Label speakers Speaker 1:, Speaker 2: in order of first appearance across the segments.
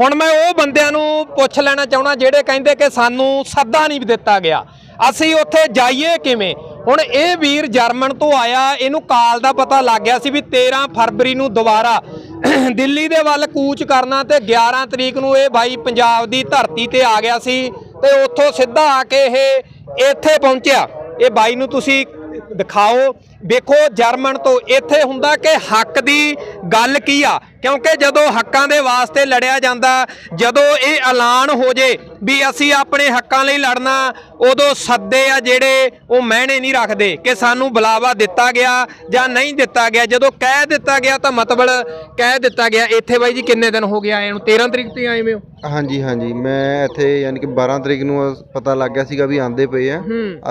Speaker 1: ਹੁਣ ਮੈਂ ਉਹ ਬੰਦਿਆਂ ਨੂੰ ਪੁੱਛ ਲੈਣਾ ਚਾਹੁੰਦਾ ਜਿਹੜੇ ਕਹਿੰਦੇ ਕਿ ਸਾਨੂੰ ਸੱਦਾ ਨਹੀਂ ਦਿੱਤਾ ਗਿਆ। ਅਸੀਂ ਉੱਥੇ ਜਾਈਏ ਕਿਵੇਂ? ਹੁਣ ਇਹ ਵੀਰ ਜਰਮਨ ਤੋਂ ਆਇਆ, ਇਹਨੂੰ ਕਾਲ ਦਾ ਪਤਾ ਲੱਗ ਗਿਆ ਸੀ ਵੀ 13 ਫਰਵਰੀ ਨੂੰ ਦੁਬਾਰਾ ਦਿੱਲੀ ਦੇ ਵੱਲ ਕੂਚ ਕਰਨਾ ਤੇ 11 ਤਰੀਕ ਨੂੰ ਇਹ ਬਾਈ ਪੰਜਾਬ ਦੀ ਧਰਤੀ ਤੇ ਆ ਗਿਆ ਸੀ ਤੇ ਉੱਥੋਂ ਸਿੱਧਾ ਆ ਕੇ ਇਹ ਇੱਥੇ ਪਹੁੰਚਿਆ। ਇਹ ਬਾਈ ਨੂੰ ਤੁਸੀਂ ਦਿਖਾਓ। ਵੇਖੋ ਜਰਮਨ ਤੋਂ ਇੱਥੇ ਹੁੰਦਾ ਕਿ ਹੱਕ ਦੀ ਗੱਲ ਕੀ ਆ? ਕਿਉਂਕਿ ਜਦੋਂ ਹੱਕਾਂ ਦੇ ਵਾਸਤੇ ਲੜਿਆ ਜਾਂਦਾ ਜਦੋਂ ਇਹ ਐਲਾਨ ਹੋ ਜੇ ਵੀ ਅਸੀਂ ਆਪਣੇ ਹੱਕਾਂ ਲਈ ਲੜਨਾ ਉਦੋਂ ਸੱਦੇ ਆ ਜਿਹੜੇ ਉਹ ਮਹਿਣੇ ਨਹੀਂ ਰੱਖਦੇ ਕਿ ਸਾਨੂੰ ਬੁਲਾਵਾ ਦਿੱਤਾ ਗਿਆ ਜਾਂ ਨਹੀਂ ਦਿੱਤਾ ਗਿਆ। ਜਦੋਂ ਕਹਿ ਦਿੱਤਾ ਗਿਆ ਤਾਂ ਮਤਲਬ ਕਹਿ ਦਿੱਤਾ ਗਿਆ ਇੱਥੇ ਬਾਈ ਜੀ ਕਿੰਨੇ ਦਿਨ ਹੋ ਗਏ ਆਏ ਨੂੰ? 13 ਤਰੀਕ ਤੋਂ ਆਏ ਹੋ?
Speaker 2: ਹਾਂਜੀ ਹਾਂਜੀ। ਮੈਂ ਇੱਥੇ ਯਾਨੀ ਕਿ 12 ਤਰੀਕ ਨੂੰ ਪਤਾ ਲੱਗ ਗਿਆ ਸੀਗਾ ਵੀ ਆਂਦੇ ਪਏ ਆ।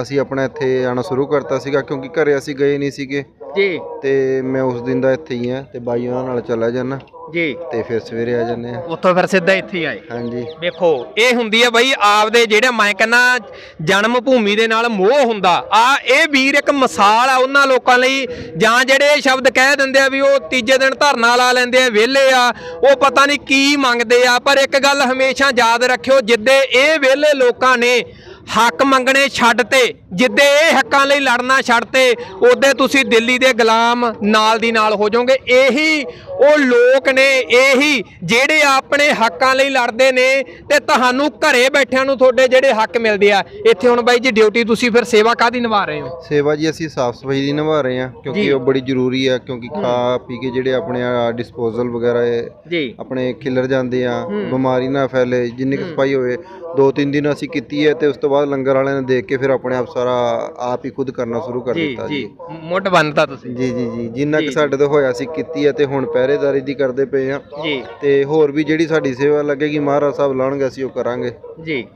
Speaker 2: ਅਸੀਂ ਆਪਣਾ ਇੱਥੇ ਆਣਾ ਸ਼ੁਰੂ ਕਰਤਾ ਸੀਗਾ ਕਿਉਂਕਿ ਘਰੇ ਅਸੀਂ ਗਏ ਨਹੀਂ ਸੀਗੇ।
Speaker 1: ਜੀ।
Speaker 2: ਤੇ ਮੈਂ ਉਸ ਦਿਨ ਦਾ ਇੱਥੇ ਹੀ ਆ ਤੇ ਬਾਈ ਉਹਨਾਂ ਨਾਲ ਚਲਾ ਜਾਣਾ
Speaker 1: ਜੀ।
Speaker 2: ਤੇ ਫਿਰ ਸਵੇਰੇ ਆ ਜਾਂਦੇ ਆ।
Speaker 1: ਉੱਥੋਂ ਫਿਰ ਸਿੱਧਾ ਇੱਥੇ ਹੀ ਆਏ।
Speaker 2: ਹਾਂਜੀ।
Speaker 1: ਵੇਖੋ ਇਹ ਹੁੰਦੀ ਹੈ ਬਈ ਆਪਦੇ ਜਿਹੜੇ ਮੈਂ ਕਹਿੰਦਾ ਜਨਮ ਭੂਮੀ ਦੇ ਨਾਲ ਮੋਹ ਹੁੰਦਾ। ਆ ਇਹ ਵੀਰ ਇੱਕ ਮਿਸਾਲ ਆ ਉਹਨਾਂ ਲੋਕਾਂ ਲਈ। ਜਾਂ ਜਿਹੜੇ ਸ਼ਬਦ ਕਹਿ ਦਿੰਦੇ ਆ ਵੀ ਉਹ ਤੀਜੇ ਦਿਨ ਧਰਨਾ ਲਾ ਲੈਂਦੇ ਆ ਵਿਹਲੇ ਆ ਉਹ ਪਤਾ ਨਹੀਂ ਕੀ ਮੰਗਦੇ ਆ। ਪਰ ਇੱਕ ਗੱਲ ਹਮੇਸ਼ਾ ਯਾਦ ਰੱਖਿਓ ਜਿੱਦੇ ਇਹ ਵਿਹਲੇ ਲੋਕਾਂ ਨੇ ਹੱਕ ਮੰਗਣੇ ਛੱਡ ਤੇ ਜਿੱਦੇ ਇਹ ਹੱਕਾਂ ਲਈ ਲੜਨਾ ਛੱਡ ਤੇ ਉਹਦੇ ਤੁਸੀਂ ਦਿੱਲੀ ਦੇ ਗੁਲਾਮ ਨਾਲ ਦੀ ਨਾਲ ਹੋ ਜਾਓਗੇ। ਇਹੀ ਉਹ ਲੋਕ ਨੇ ਇਹੀ ਜਿਹੜੇ ਆਪਣੇ ਹੱਕਾਂ ਲਈ ਲੜਦੇ ਨੇ ਤੇ ਤੁਹਾਨੂੰ ਘਰੇ ਬੈਠਿਆਂ ਨੂੰ ਤੁਹਾਡੇ ਜਿਹੜੇ ਹੱਕ ਮਿਲਦੇ ਆ। ਇੱਥੇ ਹੁਣ ਬਾਈ ਜੀ ਡਿਊਟੀ ਤੁਸੀਂ ਫਿਰ ਸੇਵਾ ਕਾਦੀ ਨਿਭਾ ਰਹੇ ਹੋ?
Speaker 2: ਸੇਵਾ ਜੀ ਅਸੀਂ ਸਾਫ਼ ਸਫ਼ਾਈ ਦੀ ਨਿਭਾ ਰਹੇ ਆ
Speaker 1: ਜੀ।
Speaker 2: ਕਿਉਂਕਿ ਉਹ ਬੜੀ ਜ਼ਰੂਰੀ ਆ ਕਿਉਂਕਿ ਖਾ ਪੀ ਕੇ ਜਿਹੜੇ ਆਪਣੇ ਡਿਸਪੋਜ਼ਲ ਵਗੈਰਾ ਆਪਣੇ ਖਿਲਰ ਜਾਂਦੇ ਆ
Speaker 1: ਹੂੰ।
Speaker 2: ਬਿਮਾਰੀ ਨਾ ਫੈਲੇ ਜਿੰਨੀ ਕੁ ਸਫ਼ਾਈ ਹੋਵੇ ਦੋ ਤਿੰਨ ਦਿਨ ਅਸੀਂ ਕੀਤੀ ਹੈ ਤੇ ਉਸ ਤੋਂ ਬਾਅਦ ਲੰਗਰ ਵਾਲਿਆਂ ਨੇ ਦੇਖ ਕੇ ਫਿਰ ਆਪਣੇ ਆਪ ਸਾਰਾ ਆਪ ਹੀ ਖੁਦ ਕਰਨਾ ਸ਼ੁਰੂ ਕਰ
Speaker 1: ਜੀ
Speaker 2: ਦਿੱਤਾ
Speaker 1: ਜੀ।
Speaker 2: ਜੀ।
Speaker 1: ਮੁੱਢ ਬੰਨਤਾ ਤੁਸੀਂ।
Speaker 2: ਜੀ ਜੀ ਜੀ। ਜਿੰਨਾ
Speaker 1: ਜੀ।
Speaker 2: ਕਿ ਸਾਡੇ ਤੋਂ ਹੋਇਆ ਸੀ ਕੀਤੀ ਹੈ ਤੇ ਹੁਣ ਪਹਿਰੇਦਾਰੀ ਦੀ ਕਰਦੇ ਪਏ ਆ
Speaker 1: ਜੀ।
Speaker 2: ਤੇ ਹੋਰ ਵੀ ਜਿਹੜੀ ਸਾਡੀ ਸੇਵਾ ਲੱਗੇਗੀ ਮਹਾਰਾਜ ਸਾਹਿਬ ਲਾਉਣਗੇ ਅਸੀਂ ਉਹ ਕਰਾਂਗੇ।
Speaker 1: ਜੀ।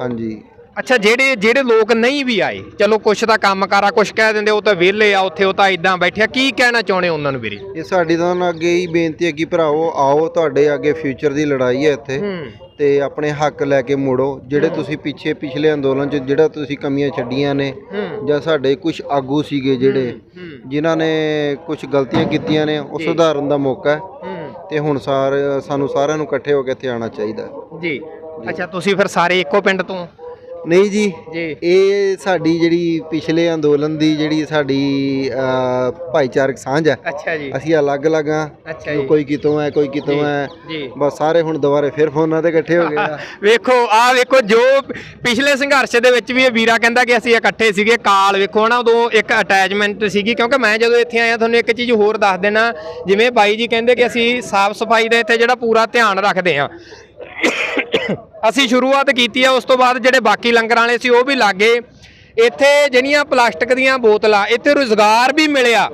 Speaker 2: ਹਾਂਜੀ।
Speaker 1: ਅੱਛਾ ਜਿਹੜੇ ਜਿਹੜੇ ਲੋਕ ਨਹੀਂ ਵੀ ਆਏ ਚਲੋ ਕੁਛ ਤਾਂ ਕੰਮ ਕਾਰਾ ਕੁਛ ਕਹਿ ਦਿੰਦੇ ਉਹ ਤਾਂ ਵਿਹਲੇ ਆ ਉੱਥੇ ਉਹ ਤਾਂ ਇਦਾਂ ਬੈਠਿਆ ਕੀ ਕਹਿਣਾ ਚਾਹੁੰਦੇ ਉਹਨਾਂ ਨੂੰ ਵੀਰੇ?
Speaker 2: ਇਹ ਸਾਡੀ ਤਾਂ ਅੱਗੇ ਹੀ ਬੇਨਤੀ ਹੈ ਕਿ ਭਰਾਵੋ ਆਓ ਤੁਹਾਡੇ ਅੱਗੇ ਫਿਊਚਰ ਦੀ ਲੜਾਈ ਹੈ ਇੱਥੇ ਤੇ ਆਪਣੇ ਹੱਕ ਲੈ ਕੇ ਮੁੜੋ। ਜਿਹੜੇ ਤੁਸੀਂ ਪਿੱਛੇ ਪਿਛਲੇ ਅੰਦੋਲਨ 'ਚ ਜਿਹੜਾ ਤੁਸੀਂ ਕਮੀਆਂ ਛੱਡੀਆਂ ਨੇ ਜਾਂ ਸਾਡੇ ਕੁਝ ਆਗੂ ਸੀਗੇ ਜਿਹੜੇ ਜਿਨ੍ਹਾਂ ਨੇ ਕੁਝ ਗਲਤੀਆਂ ਕੀਤੀਆਂ ਨੇ ਉਹ। ਸੁਧਾਰਨ ਦਾ ਮੌਕਾ ਹੈ ਤੇ ਹੁਣ ਸਾਰੇ ਸਾਨੂੰ ਸਾਰਿਆਂ ਨੂੰ ਇਕੱਠੇ ਹੋ ਕੇ ਇੱਥੇ ਆਉਣਾ ਚਾਹੀਦਾ।
Speaker 1: ਜੀ। ਅੱਛਾ ਤੁਸੀਂ ਫਿਰ ਸਾਰੇ ਇੱਕੋ ਪਿੰਡ ਤੋਂ?
Speaker 2: ਨਹੀਂ ਜੀ
Speaker 1: ਜੀ।
Speaker 2: ਇਹ ਸਾਡੀ ਜਿਹੜੀ ਪਿਛਲੇ ਅੰਦੋਲਨ ਦੀ ਜਿਹੜੀ ਸਾਡੀ ਅਹ, ਭਾਈਚਾਰਕ ਸਾਂਝ ਹੈ
Speaker 1: ਅੱਛਾ ਜੀ।
Speaker 2: ਅਸੀਂ ਅਲੱਗ-ਅਲੱਗ ਆ
Speaker 1: ਅੱਛਾ ਜੀ
Speaker 2: ਕੋਈ ਕਿਤੋਂ ਹੈ ਕੋਈ ਕਿਤੋਂ ਹੈ
Speaker 1: ਜੀ।
Speaker 2: ਬਸ ਸਾਰੇ ਹੁਣ ਦੁਬਾਰੇ ਫਿਰ ਫੋਨਾਂ ਤੇ ਇਕੱਠੇ ਹੋ ਗਏ ਆ।
Speaker 1: ਵੇਖੋ ਆ ਵੇਖੋ ਜੋ ਪਿਛਲੇ ਸੰਘਰਸ਼ ਦੇ ਵਿੱਚ ਵੀ ਇਹ ਵੀਰਾ ਕਹਿੰਦਾ ਕਿ ਅਸੀਂ ਇਕੱਠੇ ਸੀਗੇ ਕਾਲ ਵੇਖੋ ਨਾ ਉਦੋਂ ਇੱਕ ਅਟੈਚਮੈਂਟ ਸੀਗੀ ਕਿਉਂਕਿ ਮੈਂ ਜਦੋਂ ਇੱਥੇ ਆਇਆ ਤੁਹਾਨੂੰ ਇੱਕ ਚੀਜ਼ ਹੋਰ ਦੱਸ ਦੇਣਾ ਜਿਵੇਂ ਬਾਈ ਜੀ ਕਹਿੰਦੇ ਕਿ ਅਸੀਂ ਸਾਫ਼ ਸਫ਼ਾਈ ਦਾ ਇੱਥੇ ਜਿਹੜਾ ਪੂਰਾ ਧਿਆਨ ਰੱਖਦੇ ਹਾਂ। ਅਸੀਂ ਸ਼ੁਰੂਆਤ ਕੀਤੀ ਆ, ਉਸ ਤੋਂ ਬਾਅਦ ਜਿਹੜੇ ਬਾਕੀ ਲੰਗਰ ਵਾਲੇ ਸੀ, ਉਹ ਵੀ ਲੱਗੇ। ਇੱਥੇ ਜਿਹੜੀਆਂ ਪਲਾਸਟਿਕ ਦੀਆਂ ਬੋਤਲਾਂ, ਇੱਥੇ ਰੁਜ਼ਗਾਰ ਵੀ ਮਿਲਿਆ।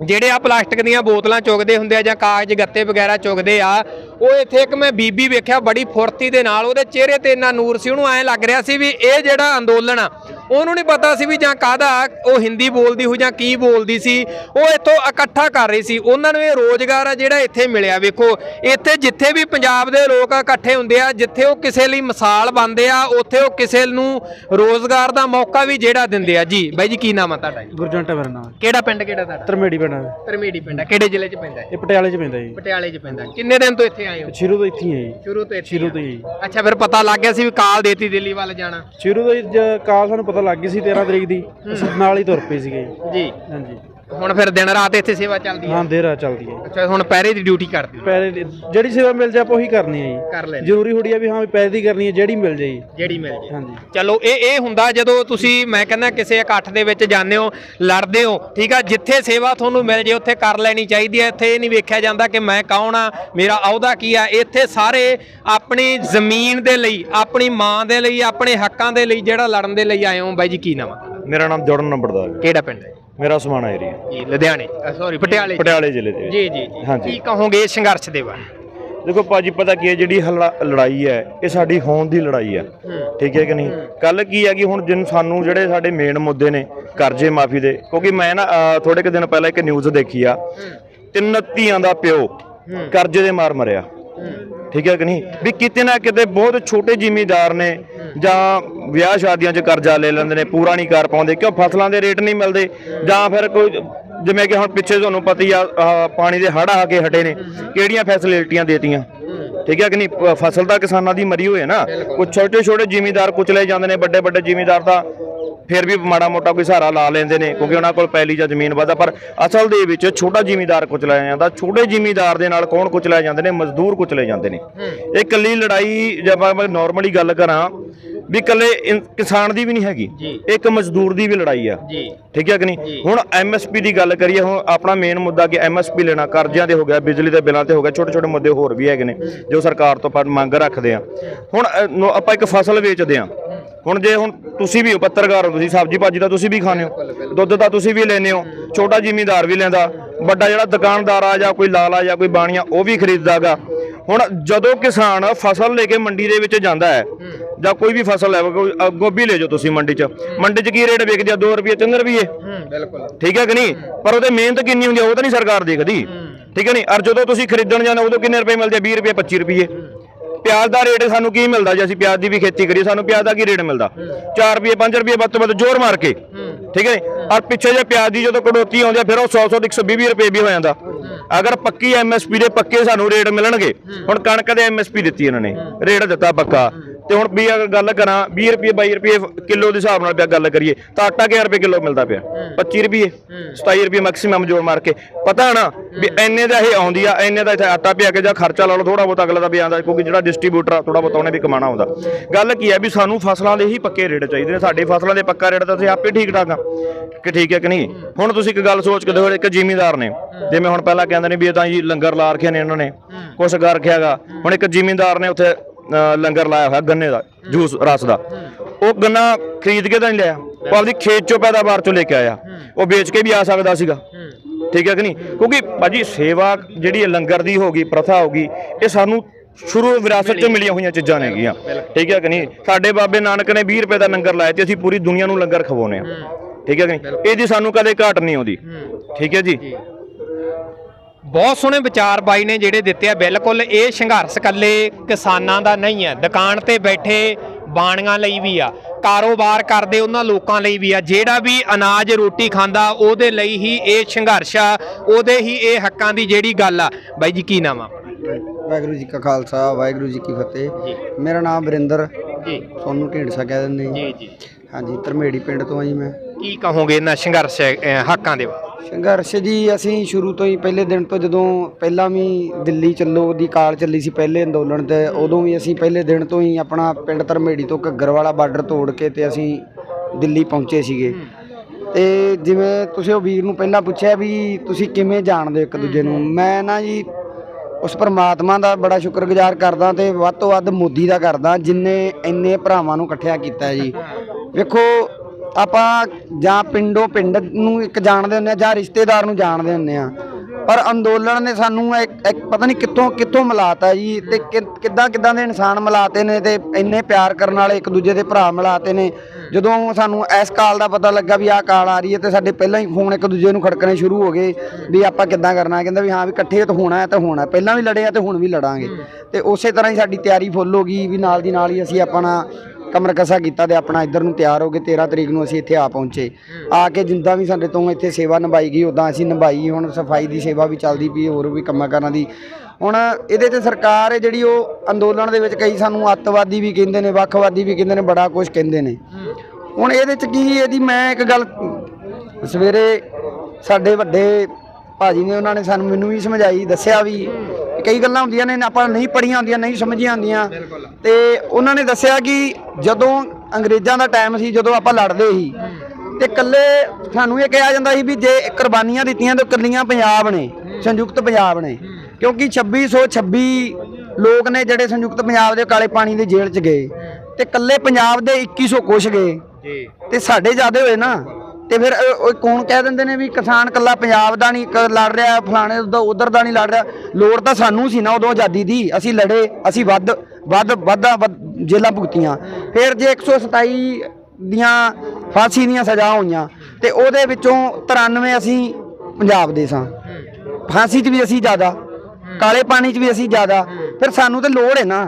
Speaker 1: ਜਿਹੜੇ ਆ ਪਲਾਸਟਿਕ ਦੀਆਂ ਬੋਤਲਾਂ ਚੁਗਦੇ ਹੁੰਦੇ ਆ ਜਾਂ ਕਾਗਜ਼ ਗੱਤੇ ਵਗੈਰਾ ਚੁਗਦੇ ਆ, ਉਹ ਇੱਥੇ ਇੱਕ ਮੈਂ ਬੀਬੀ ਵੇਖਿਆ, ਬੜੀ ਫੁਰਤੀ ਦੇ ਨਾਲ, ਉਹਦੇ ਚਿਹਰੇ ਤੇ ਇੰਨਾ ਨੂਰ ਸੀ, ਉਹਨੂੰ ਐਂ ਲੱਗ ਰਿਹਾ ਸੀ ਵੀ ਇਹ ਜਿਹੜਾ ਅੰਦੋਲਨ ਆ ਉਹਨੂੰ ਨਹੀਂ ਪਤਾ ਸੀ ਵੀ ਜਾਂ ਕਾਹਦਾ ਉਹ ਹਿੰਦੀ ਬੋਲਦੀ ਹੋ ਜਾਂ ਕੀ ਬੋਲਦੀ ਸੀ ਉਹ ਇੱਥੋਂ ਇਕੱਠਾ ਕਰ ਰਹੀ ਸੀ। ਉਹਨਾਂ ਨੂੰ ਇਹ ਰੋਜ਼ਗਾਰ ਆ ਜਿਹੜਾ ਇੱਥੇ ਮਿਲਿਆ। ਵੇਖੋ ਇੱਥੇ ਜਿੱਥੇ ਵੀ ਪੰਜਾਬ ਦੇ ਲੋਕ ਇਕੱਠੇ ਹੁੰਦੇ ਆ ਜਿੱਥੇ ਉਹ ਕਿਸੇ ਲਈ ਮਿਸਾਲ ਬਣਦੇ ਆ ਉੱਥੇ ਉਹ ਕਿਸੇ ਨੂੰ ਰੋਜ਼ਗਾਰ ਦਾ ਮੌਕਾ ਵੀ ਜਿਹੜਾ ਦਿੰਦੇ ਆ। ਜੀ ਬਾਈ ਜੀ ਕੀ ਨਾਮ ਆ ਤੁਹਾਡਾ ਜੀ?
Speaker 3: ਗੁਰਜੰਟ ਮੇਰਾ ਨਾਮ।
Speaker 1: ਕਿਹੜਾ ਪਿੰਡ ਕਿਹੜਾ ਤੁਹਾਡਾ?
Speaker 3: ਤਰਮੇੜੀ ਪਿੰਡ ਹੈ
Speaker 1: ਧਰਮੇੜੀ ਪਿੰਡ ਕਿਹੜੇ ਜ਼ਿਲ੍ਹੇ 'ਚ ਪੈਂਦਾ ਹੈ
Speaker 3: ਇਹ ਪਟਿਆਲੇ 'ਚ ਪੈਂਦਾ ਜੀ।
Speaker 1: ਪਟਿਆਲੇ 'ਚ ਪੈਂਦਾ। ਕਿੰਨੇ ਦਿਨ ਤੋਂ ਇੱਥੇ ਆਏ ਹੋ?
Speaker 3: ਸ਼ੁਰੂ ਤੋਂ ਇੱਥੇ ਹੀ ਹੈ ਜੀ।
Speaker 1: ਸ਼ੁਰੂ ਤੋਂ ਇੱਥੇ
Speaker 3: ਸ਼ੁਰੂ ਤੋਂ। ਹੀ
Speaker 1: ਅੱਛਾ ਫਿਰ ਪਤਾ ਲੱਗ ਗਿਆ ਸੀ ਵੀ ਕਾਲ ਦੇਤੀ ਦਿੱਲੀ ਵੱਲ ਜਾਣਾ।
Speaker 3: ਸ਼ੁਰੂ ਤੋਂ ਹੀ ਜ- ਕਾਲ ਸਾਨੂੰ ਪਤਾ ਲੱਗ ਗਈ ਸੀ 13 ਤਰੀਕ ਦੀ। ਅਸੀਂ ਨਾਲ ਹੀ ਤੁਰ ਪਏ ਸੀਗੇ। ਜੀ। ਹਾਂਜੀ।
Speaker 1: ਹੁਣ ਫਿਰ ਦਿਨ ਰਾਤ ਇੱਥੇ ਸੇਵਾ ਚੱਲਦੀ ਹੈ?
Speaker 3: ਹਾਂ ਦੇਰ ਚੱਲਦੀ ਹੈ।
Speaker 1: ਅੱਛਾ ਹੁਣ ਪਹਿਰੇ ਦੀ ਡਿਊਟੀ ਕਰਦੇ ਹੋ?
Speaker 3: ਪੈਰੇ ਦੀ- ਜਿਹੜੀ ਸੇਵਾ ਮਿਲ ਜਾ ਆਪਾਂ ਉਹੀ ਕਰਨੀ ਹੈ
Speaker 1: ਕਰ
Speaker 3: ਜੀ
Speaker 1: ਲੈਂਦੇ।
Speaker 3: ਜ਼ਰੂਰੀ ਥੋੜੀ ਆ ਵੀ ਹਾਂ ਵੀ ਪੈਰੇ ਦੀ ਕਰਨੀ ਹੈ ਜਿਹੜੀ ਮਿਲ ਜਾਈ
Speaker 1: ਜਿਹੜੀ ਮਿਲ ਜੇ
Speaker 3: ਹਾਂਜੀ।
Speaker 1: ਚਲੋ ਇਹ ਇਹ ਹੁੰਦਾ ਜਦੋਂ ਤੁਸੀਂ ਮੈਂ ਕਹਿੰਦਾ ਕਿਸੇ ਇਕੱਠ ਦੇ ਵਿੱਚ ਜਾਂਦੇ ਹੋ ਲੜਦੇ ਹੋ ਠੀਕ ਆ? ਜਿੱਥੇ ਸੇਵਾ ਤੁਹਾਨੂੰ ਮਿਲ ਜੇ ਉੱਥੇ ਕਰ ਲੈਣੀ ਚਾਹੀਦੀ ਹੈ। ਇੱਥੇ ਇਹ ਨਹੀਂ ਵੇਖਿਆ ਜਾਂਦਾ ਕਿ ਮੈਂ ਕੌਣ ਆ ਮੇਰਾ ਅਹੁਦਾ ਕੀ ਆ। ਇੱਥੇ ਸਾਰੇ ਆਪਣੀ ਜ਼ਮੀਨ ਦੇ ਲਈ ਆਪਣੀ ਮਾਂ ਦੇ ਲਈ ਆਪਣੇ ਹੱਕਾਂ ਦੇ ਲਈ ਜਿਹੜਾ ਲੜਨ ਦੇ ਲਈ ਆਏ ਹੋ। ਬਾਈ ਜੀ ਕੀ ਨਾਮ ਆ?
Speaker 4: ਮੇਰਾ ਨਾਮ ਜੋੜਨ ਨੰਬਰਦਾਰ ਹੈ।
Speaker 1: ਕਿਹੜਾ ਪਿੰਡ ਹੈ?
Speaker 4: ਮੇਰਾ ਸਮਾਣਾ ਏਰੀਆ
Speaker 1: ਜੀ ਲੁਧਿਆਣੇ ਸੌਰੀ ਪਟਿਆਲੇ।
Speaker 4: ਪਟਿਆਲੇ ਜ਼ਿਲ੍ਹੇ ਦੇ ਵਿੱਚ।
Speaker 1: ਜੀ ਜੀ ਜੀ।
Speaker 4: ਹਾਂਜੀ।
Speaker 1: ਕੀ ਕਹੋਗੇ ਇਸ ਸੰਘਰਸ਼ ਦੇ ਬਾਰੇ?
Speaker 4: ਦੇਖੋ ਭਾਜੀ ਪਤਾ ਕੀ ਹੈ ਜਿਹੜੀ ਹਲਾ- ਲੜਾਈ ਹੈ ਇਹ ਸਾਡੀ ਹੋਣ ਦੀ ਲੜਾਈ ਹੈ। ਠੀਕ ਹੈ ਕਿ ਨਹੀਂ? ਕੱਲ ਕੀ ਹੈ ਕਿ ਹੁਣ ਜਿਨ ਸਾਨੂੰ ਜਿਹੜੇ ਸਾਡੇ ਮੇਨ ਮੁੱਦੇ ਨੇ ਕਰਜ਼ੇ ਮਾਫੀ ਦੇ ਕਿਉਂਕਿ ਮੈਂ ਨਾ ਅਹ, ਥੋੜੇ ਕੁ ਦਿਨ ਪਹਿਲਾਂ ਇੱਕ ਨਿਊਜ਼ ਦੇਖੀ ਆ। ਤਿੰਨ ਧੀਆਂ ਦਾ ਪਿਓ ਕਰਜ਼ੇ ਦੇ ਮਾਰ ਮਰਿਆ। ਠੀਕ ਹੈ ਕਿ ਨਹੀਂ? ਵੀ ਕਿਤੇ ਨਾ ਕਿਤੇ ਬਹੁਤ ਛੋਟੇ ਜ਼ਿਮੀਂਦਾਰ ਨੇ ਜਾਂ ਵਿਆਹ ਸ਼ਾਦੀਆਂ 'ਚ ਕਰਜ਼ਾ ਲੈ ਲੈਂਦੇ ਨੇ ਪੂਰਾ ਨਹੀਂ ਕਰ ਪਾਉਂਦੇ ਕਿਉਂ ਫਸਲਾਂ ਦੇ ਰੇਟ ਨਹੀਂ ਮਿਲਦੇ? ਜਾਂ ਫਿਰ ਕੋਈ ਜਿਵੇਂ ਕਿ ਹੁਣ ਪਿੱਛੇ ਤੁਹਾਨੂੰ ਪਤਾ ਹੀ ਆ ਪਾਣੀ ਦੇ ਹੜ੍ਹ ਆ ਕੇ ਹਟੇ ਨੇ ਕਿਹੜੀਆਂ ਫੈਸਿਲਿਟੀਆਂ ਦੇਤੀਆਂ? ਠੀਕ ਹੈ ਕਿ ਨਹੀਂ? ਫਸਲ ਤਾਂ ਕਿਸਾਨਾਂ ਦੀ ਮਰੀ ਹੋਈ ਹੈ ਨਾ। ਕੁਝ ਛੋਟੇ ਛੋਟੇ ਜ਼ਿਮੀਂਦਾਰ ਕੁਚਲੇ ਜਾਂਦੇ ਨੇ ਵੱਡੇ ਵੱਡੇ ਜ਼ਿਮੀਂਦਾਰ ਤਾਂ ਫਿਰ ਵੀ ਮਾੜਾ ਮੋਟਾ ਕੋਈ ਸਹਾਰਾ ਲਾ ਲੈਂਦੇ ਨੇ ਕਿਉਂਕਿ ਉਹਨਾਂ ਕੋਲ ਪੈਲੀ ਜਾਂ ਜ਼ਮੀਨ ਵਾਦਾ ਪਰ ਅਸਲ ਦੇ ਵਿੱਚ ਛੋਟਾ ਜ਼ਿਮੀਂਦਾਰ ਕੁਚਲਿਆ ਜਾਂਦਾ ਛੋਟੇ ਜ਼ਿਮੀਂਦਾਰ ਦੇ ਨਾਲ ਕੌਣ ਕੁਚਲਿਆ ਜਾਂਦੇ ਨੇ? ਮਜ਼ਦੂਰ ਕੁਚਲੇ ਜਾਂਦੇ ਨੇ। ਇਹ ਇਕੱਲੀ ਲੜਾਈ ਜੇ ਮੈਂ ਨਾਰਮਲੀ ਗੱਲ ਕਰਾਂ ਵੀ ਇਨ- ਕਿਸਾਨ ਦੀ ਵੀ ਨਹੀਂ ਹੈਗੀ ਇੱਕ ਮਜ਼ਦੂਰ ਦੀ ਵੀ ਲੜਾਈ ਆ। ਠੀਕ ਹੈ ਕਿ ਨਹੀਂ? ਹੁਣ ਐਮਐਸਪੀ ਦੀ ਗੱਲ ਕਰੀਏ ਹੁਣ ਆਪਣਾ ਮੇਨ ਮੁੱਦਾ ਕਿ ਐਮਐਸਪੀ ਲੈਣਾ ਕਰਜ਼ਿਆਂ ਦੇ ਹੋ ਗਿਆ ਬਿਜਲੀ ਦੇ ਬਿੱਲਾਂ ਤੇ ਹੋ ਗਿਆ ਛੋਟੇ ਛੋਟੇ ਮੁੱਦੇ ਹੋਰ ਵੀ ਹੈਗੇ ਨੇ ਜੋ ਸਰਕਾਰ ਤੋਂ ਆਪਾਂ ਮੰਗ ਰੱਖਦੇ ਆ ਹੁਣ ਆਪਾਂ ਇੱਕ ਫਸਲ ਵੇਚਦੇ ਆ ਹੁਣ ਜੇ ਹੁਣ ਤੁਸੀਂ ਵੀ ਪੱਤਰਕਾਰ ਹੋ ਤੁਸੀਂ ਸਬਜ਼ੀ ਭਾਜੀ ਦਾ ਤੁਸੀਂ ਵੀ ਖਾਣੇ ਹੋ ਦੁੱਧ ਦਾ ਤੁਸੀਂ ਵੀ ਲੈਨੇ ਹੋ ਛੋਟਾ ਜ਼ਿਮੀਂਦਾਰ ਵੀ ਲੈਂਦਾ ਵੱਡਾ ਜਿਹੜਾ ਦੁਕਾਨਦਾਰ ਆ ਜਾਂ ਕੋਈ ਲਾਲਾ ਜਾਂ ਕੋਈ ਬਾਣੀਆ ਉਹ ਵੀ ਖਰੀਦਦਾਗਾ। ਹੁਣ ਜਦੋਂ ਕਿਸਾਨ ਫਸਲ ਲੈ ਕੇ ਮੰਡੀ ਦੇ ਵਿੱਚ ਜਾਂਦਾ ਹੈ ਜਾਂ ਕੋਈ ਵੀ ਫਸਲ ਹੈ ਗੋਭੀ ਲੈ ਜਾਓ ਤੁਸੀਂ ਮੰਡੀ 'ਚ ਮੰਡੀ 'ਚ ਕੀ ਰੇਟ ਵਿਕਦੀ ਆ 2 ਰੁਪਏ 3 ਰੁਪਏ?
Speaker 1: ਬਿਲਕੁਲ।
Speaker 4: ਠੀਕ ਹੈ ਕਿ ਨਹੀਂ? ਪਰ ਉਹਦੇ ਮਿਹਨਤ ਕਿੰਨੀ ਹੁੰਦੀ ਆ ਉਹ ਤਾਂ ਨਹੀਂ ਸਰਕਾਰ ਦੇਖਦੀ। ਠੀਕ ਹੈ ਨਹੀਂ? ਔਰ ਜਦੋਂ ਤੁਸੀਂ ਖਰੀਦਣ ਜਾਂਦੇ ਉਦੋਂ ਕਿੰਨੇ ਰੁਪਏ ਮਿਲਦੇ ਆ? 20 ਰੁਪਏ 25 ਰੁਪਏ। ਪਿਆਜ਼ ਦਾ ਰੇਟ ਸਾਨੂੰ ਕੀ ਮਿਲਦਾ ਜੇ ਅਸੀਂ ਪਿਆਜ਼ ਦੀ ਵੀ ਖੇਤੀ ਕਰੀਏ, ਸਾਨੂੰ ਪਿਆਜ਼ ਦਾ ਕੀ ਰੇਟ ਮਿਲਦਾ? 4 ਰੁਪਏ 5 ਰੁਪਏ ਵੱਧ ਤੋਂ ਵੱਧ ਜ਼ੋਰ ਮਾਰ ਕੇ। ਠੀਕ ਹੈ ਨਹੀਂ ਔਰ ਪਿੱਛੇ ਜੇ ਪਿਆਜ਼ ਦੀ ਜਦੋਂ ਕਟੌਤੀ ਆਉਂਦੀ ਫਿਰ ਉਹ 100 100 120 ਰੁਪਏ ਵੀ ਹੋ ਜਾਂਦਾ। ਅਗਰ ਪੱਕੀ ਐਮਐਸਪੀ ਦੇ ਪੱਕੇ ਸਾਨੂੰ ਰੇਟ ਮਿਲਣਗੇ, ਹੁਣ ਕਣਕ ਦੇ ਐਮਐਸਪੀ ਦਿੱਤੀ ਇਹਨਾਂ ਨੇ, ਰੇਟ ਦਿੱਤਾ ਪੱਕਾ। ਤੇ ਹੁਣ ਵੀ ਅਗਰ ਗੱਲ ਕਰਾਂ 20 ਰੁਪਏ 22 ਰੁਪਏ ਕਿਲੋ ਦੇ ਹਿਸਾਬ ਨਾਲ ਪਿਆ ਗੱਲ ਕਰੀਏ ਤਾਂ ਆਟਾ ਕਿੰਨੇ ਰੁਪਏ ਕਿਲੋ ਮਿਲਦਾ ਪਿਆ? 25 ਰੁਪਏ 27 ਰੁਪਏ ਮੈਕਸਿਮਮ ਜੋੜ ਮਾਰ ਕੇ। ਪਤਾ ਨਾ ਵੀ ਇੰਨੇ ਦਾ ਇਹ ਆਉਂਦੀ ਆ ਇੰਨੇ ਦਾ ਇੱਥੇ ਆਟਾ ਪਿਆ ਕੇ ਜਾਂ ਖਰਚਾ ਲਾ ਲਓ ਥੋੜਾ ਬਹੁਤ ਅਗਲਾ ਦਾ ਵੀ ਆਉਂਦਾ ਕਿਉਂਕਿ ਜਿਹੜਾ ਡਿਸਟ੍ਰੀਬਿਊਟਰ ਆ ਥੋੜਾ ਬਹੁਤ ਉਹਨੇ ਵੀ ਕਮਾਣਾ ਹੁੰਦਾ। ਗੱਲ ਕੀ ਹੈ ਵੀ ਸਾਨੂੰ ਫਸਲਾਂ ਦੇ ਹੀ ਪੱਕੇ ਰੇਟ ਚਾਹੀਦੇ ਨੇ ਸਾਡੇ ਫਸਲਾਂ ਦੇ ਪੱਕਾ ਰੇਟ ਤਾਂ ਅਸੀਂ ਆਪੇ ਠੀਕ ਠਾਕ ਆ। ਕਿ ਠੀਕ ਹੈ ਕਿ ਨਹੀਂ? ਹੁਣ ਤੁਸੀਂ ਇੱਕ ਗੱਲ ਸੋਚ ਕੇ ਦੇਖੋ ਇੱਕ ਜ਼ਿਮੀਂਦਾਰ ਨੇ ਜਿਵੇਂ ਹੁਣ ਪਹਿਲਾਂ ਕਹਿੰਦੇ ਨੇ ਵੀ ਇਹ ਤਾਂ ਜੀ ਲੰਗਰ ਲਾ ਰੱਖੇ ਨੇ ਇਹਨਾਂ ਨੇ ਕੁਛ ਕਰ ਰੱਖਿਆਗਾ ਹੁਣ ਇੱਕ ਜ਼ਿਮੀਂਦਾਰ ਨੇ ਉੱਥੇ ਲੰਗਰ ਲਾਇਆ ਹੋਇਆ ਗੰਨੇ ਦਾ ਜੂਸ ਰਸ ਦਾ। ਉਹ ਗੰਨਾ ਖਰੀਦ ਕੇ ਤਾਂ ਨਹੀਂ ਲਿਆ। ਉਹ ਆਪਦੀ ਖੇਤ ਚੋਂ ਪੈਦਾਵਾਰ ਚੋਂ ਲੈ ਕੇ ਆਇਆ। ਉਹ ਵੇਚ ਕੇ ਵੀ ਆ ਸਕਦਾ ਸੀਗਾ। ਠੀਕ ਹੈ ਕਿ ਨਹੀਂ? ਕਿਉਂਕਿ ਭਾਜੀ ਸੇਵਾ ਜਿਹੜੀ ਲੰਗਰ ਦੀ ਹੋਗੀ ਪ੍ਰਥਾ ਹੋਗੀ ਇਹ ਸਾਨੂੰ ਸ਼ੁਰੂ ਵਿਰਾਸਤ ਚ ਮਿਲੀਆਂ ਹੋਈਆਂ ਚੀਜ਼ਾਂ ਨੇਗੀਆਂ ਠੀਕ ਹੈ ਕਿ ਨਹੀਂ? ਸਾਡੇ ਬਾਬੇ ਨਾਨਕ ਨੇ 20 ਰੁਪਏ ਦਾ ਲੰਗਰ ਲਾਇਆ ਤੇ ਅਸੀਂ ਪੂਰੀ ਦੁਨੀਆ ਨੂੰ ਲੰਗਰ ਖਵਾਉਨੇ ਆ ਠੀਕ ਹੈ ਕਿ ਨਹੀਂ? ਇਹਦੀ ਸਾਨੂੰ ਕਦੇ ਘਾਟ ਨਹੀਂ ਆਉਂਦੀ। ਠੀਕ ਹੈ ਜੀ।
Speaker 1: ਬਹੁਤ ਸੋਹਣੇ ਵਿਚਾਰ ਬਾਈ ਨੇ ਜਿਹੜੇ ਦਿੱਤੇ ਆ। ਬਿਲਕੁਲ ਇਹ ਸੰਘਰਸ਼ ਕੱਲੇ ਕਿਸਾਨਾਂ ਦਾ ਨਹੀਂ ਹੈ। ਦੁਕਾਨ ਤੇ ਬੈਠੇ ਬਾਣੀਆਂ ਲਈ ਵੀ ਆ। ਕਾਰੋਬਾਰ ਕਰਦੇ ਉਹਨਾਂ ਲੋਕਾਂ ਲਈ ਵੀ ਆ। ਜਿਹੜਾ ਵੀ ਅਨਾਜ ਰੋਟੀ ਖਾਂਦਾ ਉਹਦੇ ਲਈ ਹੀ ਇਹ ਸੰਘਰਸ਼ ਆ। ਉਹਦੇ ਹੀ ਇਹ ਹੱਕਾਂ ਦੀ ਜਿਹੜੀ ਗੱਲ ਆ। ਬਾਈ ਜੀ ਕੀ ਨਾਮ ਆ?
Speaker 5: ਵਾਹਿਗੁਰੂ ਜੀ ਕਾ ਖਾਲਸਾ ਵਾਹਿਗੁਰੂ ਜੀ ਕੀ ਫਤਿਹ। ਮੇਰਾ ਨਾਮ ਵਰਿੰਦਰ।
Speaker 1: ਜੀ।
Speaker 5: ਸੋਨੂੰ ਢੀਂਡਸਾ ਕਹਿ ਦਿੰਦੇ ਜੀ
Speaker 1: ਜੀ।
Speaker 5: ਹਾਂਜੀ ਧਰਮੇੜੀ ਪਿੰਡ ਤੋਂ ਆ ਜੀ ਮੈਂ।
Speaker 1: ਕੀ ਕਹੋਗੇ ਇਹਨਾਂ ਸੰਘਰਸ਼ ਹੱਕਾਂ ਦੇ?
Speaker 5: ਸੰਘਰਸ਼ ਜੀ, ਅਸੀਂ ਸ਼ੁਰੂ ਤੋਂ ਹੀ ਪਹਿਲੇ ਦਿਨ ਤੋਂ ਜਦੋਂ ਪਹਿਲਾਂ ਵੀ ਦਿੱਲੀ ਚੱਲੋ, ਦੀ ਕਾਲ ਚੱਲੀ ਸੀ ਪਹਿਲੇ ਅੰਦੋਲਨ ਤੇ, ਉਦੋਂ ਵੀ ਅਸੀਂ ਪਹਿਲੇ ਦਿਨ ਤੋਂ ਹੀ ਆਪਣਾ ਪਿੰਡ ਧਰਮੇੜੀ ਤੋਂ ਘੱਗਰਵਾਲਾ ਬਾਰਡਰ ਤੋੜ ਕੇ ਤੇ ਅਸੀਂ ਦਿੱਲੀ ਪਹੁੰਚੇ ਸੀਗੇ। ਤੇ ਜਿਵੇਂ ਤੁਸੀਂ ਉਹ ਵੀਰ ਨੂੰ ਪਹਿਲਾਂ ਪੁੱਛਿਆ ਵੀ ਤੁਸੀਂ ਕਿਵੇਂ ਜਾਣਦੇ ਹੋ ਇੱਕ ਦੂਜੇ ਨੂੰ? ਮੈਂ ਨਾ ਜੀ ਉਸ ਪਰਮਾਤਮਾ ਦਾ ਬੜਾ ਸ਼ੁਕਰਗੁਜ਼ਾਰ ਕਰਦਾ ਤੇ ਵੱਧ ਤੋਂ ਵੱਧ ਮੋਦੀ ਦਾ ਕਰਦਾ, ਜਿਨੇ ਇੰਨੇ ਭਰਾਵਾਂ ਨੂੰ ਇਕੱਠਿਆ ਕੀਤਾ ਜੀ। ਵੇਖੋ ਆਪਾਂ ਜਾਂ ਪਿੰਡੋਂ ਪਿੰਡ ਨੂੰ ਇੱਕ ਜਾਣਦੇ ਹੁੰਦੇ ਆ ਜਾਂ ਰਿਸ਼ਤੇਦਾਰ ਨੂੰ ਜਾਣਦੇ ਹੁੰਦੇ ਆ। ਪਰ ਅੰਦੋਲਨ ਨੇ ਸਾਨੂੰ ਇੱਕ ਇੱਕ ਪਤਾ ਨਹੀਂ ਕਿੱਥੋਂ ਕਿੱਥੋਂ ਮਿਲਾਤਾ ਜੀ ਤੇ ਕਿ- ਕਿੱਦਾਂ ਕਿੱਦਾਂ ਦੇ ਇਨਸਾਨ ਮਿਲਾਤੇ ਨੇ ਤੇ ਇੰਨੇ ਪਿਆਰ ਕਰਨ ਵਾਲੇ ਇੱਕ ਦੂਜੇ ਦੇ ਭਰਾ ਮਿਲਾਤੇ ਨੇ। ਜਦੋਂ ਸਾਨੂੰ ਇਸ ਕਾਲ ਦਾ ਪਤਾ ਲੱਗਾ ਵੀ ਆਹ ਕਾਲ ਆ ਰਹੀ ਹੈ ਤੇ ਸਾਡੇ ਪਹਿਲਾਂ ਹੀ ਫੋਨ ਇੱਕ ਦੂਜੇ ਨੂੰ ਖੜਕਣੇ ਸ਼ੁਰੂ ਹੋ ਗਏ ਵੀ ਆਪਾਂ ਕਿੱਦਾਂ ਕਰਨਾ ਕਹਿੰਦਾ ਵੀ ਹਾਂ ਵੀ ਇਕੱਠੇ ਤਾਂ ਹੋਣਾ ਹੈ ਤਾਂ ਹੋਣਾ ਪਹਿਲਾਂ ਵੀ ਲੜੇ ਆ ਤੇ ਹੁਣ ਵੀ ਲੜਾਂਗੇ। ਤੇ ਉਸੇ ਤਰ੍ਹਾਂ ਹੀ ਸਾਡੀ ਤਿਆਰੀ ਫੁੱਲ ਹੋ ਗਈ ਵੀ ਨਾਲ ਦੀ ਨਾਲ ਹੀ ਅਸੀਂ ਆਪਣਾ ਕਮਰ ਕਸਾ ਕੀਤਾ ਤੇ ਆਪਣਾ ਇੱਧਰ ਨੂੰ ਤਿਆਰ ਹੋ ਕੇ 13 ਤਰੀਕ ਨੂੰ ਅਸੀਂ ਇੱਥੇ ਆ ਪਹੁੰਚੇ। ਆ ਕੇ ਜਿੰਦਾ ਵੀ ਸਾਡੇ ਤੋਂ ਇੱਥੇ ਸੇਵਾ ਨਿਭਾਈ ਗਈ, ਉਦਾਂ ਅਸੀਂ ਨਿਭਾਈ। ਹੁਣ ਸਫ਼ਾਈ ਦੀ ਸੇਵਾ ਵੀ ਚੱਲਦੀ ਪਈ, ਹੋਰ ਵੀ ਕੰਮਾਂ ਕਾਰਾਂ ਦੀ। ਹੁਣ ਇਹਦੇ ਤੇ ਸਰਕਾਰ ਹੈ ਜਿਹੜੀ ਉਹ ਅੰਦੋਲਨ ਦੇ ਵਿੱਚ ਕਈ ਸਾਨੂੰ ਅੱਤਵਾਦੀ ਵੀ ਕਹਿੰਦੇ ਨੇ, ਵੱਖਵਾਦੀ ਵੀ ਕਹਿੰਦੇ ਨੇ, ਬੜਾ ਕੁਝ ਕਹਿੰਦੇ ਨੇ। ਹੁਣ ਇਹਦੇ ਚ ਕੀ ਇਹਦੀ ਮੈਂ ਇੱਕ ਗੱਲ ਸਵੇਰੇ ਸਾਡੇ ਵੱਡੇ ਭਾਜੀ ਨੇ ਉਹਨਾਂ ਨੇ ਸਾਨੂੰ ਮੈਨੂੰ ਵੀ ਸਮਝਾਈ, ਦੱਸਿਆ ਵੀ ਕਈ ਗੱਲਾਂ ਹੁੰਦੀਆਂ ਨੇ ਆਪਾਂ ਨਹੀਂ ਪੜੀਆਂ ਹੁੰਦੀਆਂ ਨਹੀਂ ਸਮਝੀਆਂ ਹੁੰਦੀਆਂ। ਤੇ ਉਹਨਾਂ ਨੇ ਦੱਸਿਆ ਕਿ ਜਦੋਂ ਅੰਗਰੇਜ਼ਾਂ ਦਾ ਟਾਈਮ ਸੀ ਜਦੋਂ ਆਪਾਂ ਲੜਦੇ ਸੀ ਤੇ ਇਕੱਲੇ ਸਾਨੂੰ ਇਹ ਕਿਹਾ ਜਾਂਦਾ ਸੀ ਵੀ ਜੇ ਕੁਰਬਾਨੀਆਂ ਦਿੱਤੀਆਂ ਤਾਂ ਇਕੱਲੀਆਂ ਪੰਜਾਬ ਨੇ ਸੰਯੁਕਤ ਪੰਜਾਬ ਨੇ। ਕਿਉਂਕਿ 2626 ਲੋਕ ਨੇ ਜਿਹੜੇ ਸੰਯੁਕਤ ਪੰਜਾਬ ਦੇ ਕਾਲੇ ਪਾਣੀ ਦੀ ਜੇਲ੍ਹ 'ਚ ਗਏ ਤੇ ਇਕੱਲੇ ਪੰਜਾਬ ਦੇ 2100 ਕੁਛ ਗਏ। ਤੇ ਸਾਡੇ ਜ਼ਿਆਦੇ ਹੋਏ ਨਾ। ਤੇ ਫਿਰ ਉਹ- ਕੌਣ ਕਹਿ ਦਿੰਦੇ ਨੇ ਵੀ ਕਿਸਾਨ ਕੱਲਾ ਪੰਜਾਬ ਦਾ ਨਹੀਂ, ਕ- ਲੜ ਰਿਹਾ, ਫਲਾਣੇ ਦਾ ਉਧਰ ਦਾ ਨਹੀਂ ਲੜ ਰਿਹਾ। ਲੋੜ ਤਾਂ ਸਾਨੂੰ ਸੀ ਨਾ ਉਦੋਂ ਆਜ਼ਾਦੀ ਦੀ। ਅਸੀਂ ਲੜੇ, ਅਸੀਂ ਵੱਧ ਵੱਧ, ਵਾਧਾ, ਵੱਧ ਜੇਲਾਂ ਭੁਗਤੀਆਂ। ਫਿਰ ਜੇ 127 ਦੀਆਂ ਫਾਂਸੀ ਦੀਆਂ ਸਜ਼ਾ ਹੋਈਆਂ, ਤੇ ਉਹਦੇ ਵਿੱਚੋਂ 93 ਅਸੀਂ ਪੰਜਾਬ ਦੇ ਸਾਂ। ਫਾਂਸੀ 'ਚ ਵੀ ਅਸੀਂ ਜ਼ਿਆਦਾ, ਕਾਲੇ ਪਾਣੀ 'ਚ ਵੀ ਅਸੀਂ ਜ਼ਿਆਦਾ ਫਿਰ ਸਾਨੂੰ ਤੇ ਲੋੜ ਹੈ ਨਾ।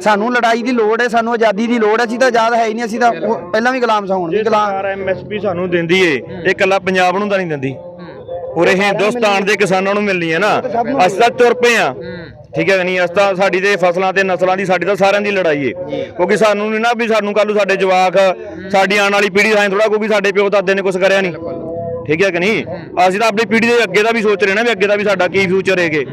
Speaker 5: ਸਾਨੂੰ ਲੜਾਈ ਦੀ ਲੋੜ ਹੈ ਸਾਨੂੰ ਆਜ਼ਾਦੀ ਦੀ ਲੋੜ ਹੈ। ਅਸੀਂ ਤਾਂ ਆਜ਼ਾਦ ਹੈ ਹੀ ਨਹੀਂ ਅਸੀਂ ਤਾਂ ਉਹ ਪਹਿਲਾਂ ਵੀ ਗੁਲਾਮ ਸਾਂ ਹੁਣ ਵੀ ਗੁਲਾਮ।
Speaker 4: ਸਰਕਾਰ ਐਮਐਸਪੀ ਸਾਨੂੰ ਦਿੰਦੀ ਏ ਇਹ ਇਕੱਲਾ ਪੰਜਾਬ ਨੂੰ ਤਾਂ ਨਹੀਂ ਦਿੰਦੀ। ਪੂਰੇ ਹਿੰਦੁਸਤਾਨ ਦੇ ਕਿਸਾਨਾਂ ਨੂੰ ਮਿਲਣੀ ਹੈ ਨਾ। ਅਸੀਂ ਤਾਂ ਤੁਰ ਪਏ ਆ ਠੀਕ ਹੈ ਕਿ ਨਹੀਂ? ਅਸ ਤਾਂ ਸਾਡੀ ਤੇ ਫਸਲਾਂ ਤੇ ਨਸਲਾਂ ਦੀ ਸਾਡੀ ਤਾਂ ਸਾਰਿਆਂ ਦੀ ਲੜਾਈ ਏ। ਕਿਉਂਕਿ ਸਾਨੂੰ ਨਹੀਂ ਨਾ ਵੀ ਸਾਨੂੰ ਕੱਲ ਨੂੰ ਸਾਡੇ ਜਵਾਕ ਸਾਡੀ ਆਉਣ ਵਾਲੀ ਪੀੜ੍ਹੀ ਸਾਂ ਥੋੜਾ ਕਿਉਂਕਿ ਸਾਡੇ ਪਿਓ ਦਾਦੇ ਨੇ ਕੁਝ ਕਰਿਆ ਨਹੀਂ ਠੀਕ ਹੈ ਕਿ ਨਹੀਂ? ਅਸੀਂ ਤਾਂ ਆਪਣੀ ਪੀੜ੍ਹੀ ਦੇ ਅੱਗੇ ਦਾ ਵੀ ਸੋਚ ਰਹੇ ਨਾ ਵੀ ਅੱਗੇ ਦਾ ਵੀ ਸਾਡਾ ਕੀ ਫਿਊਚਰ ਹੈਗੇ।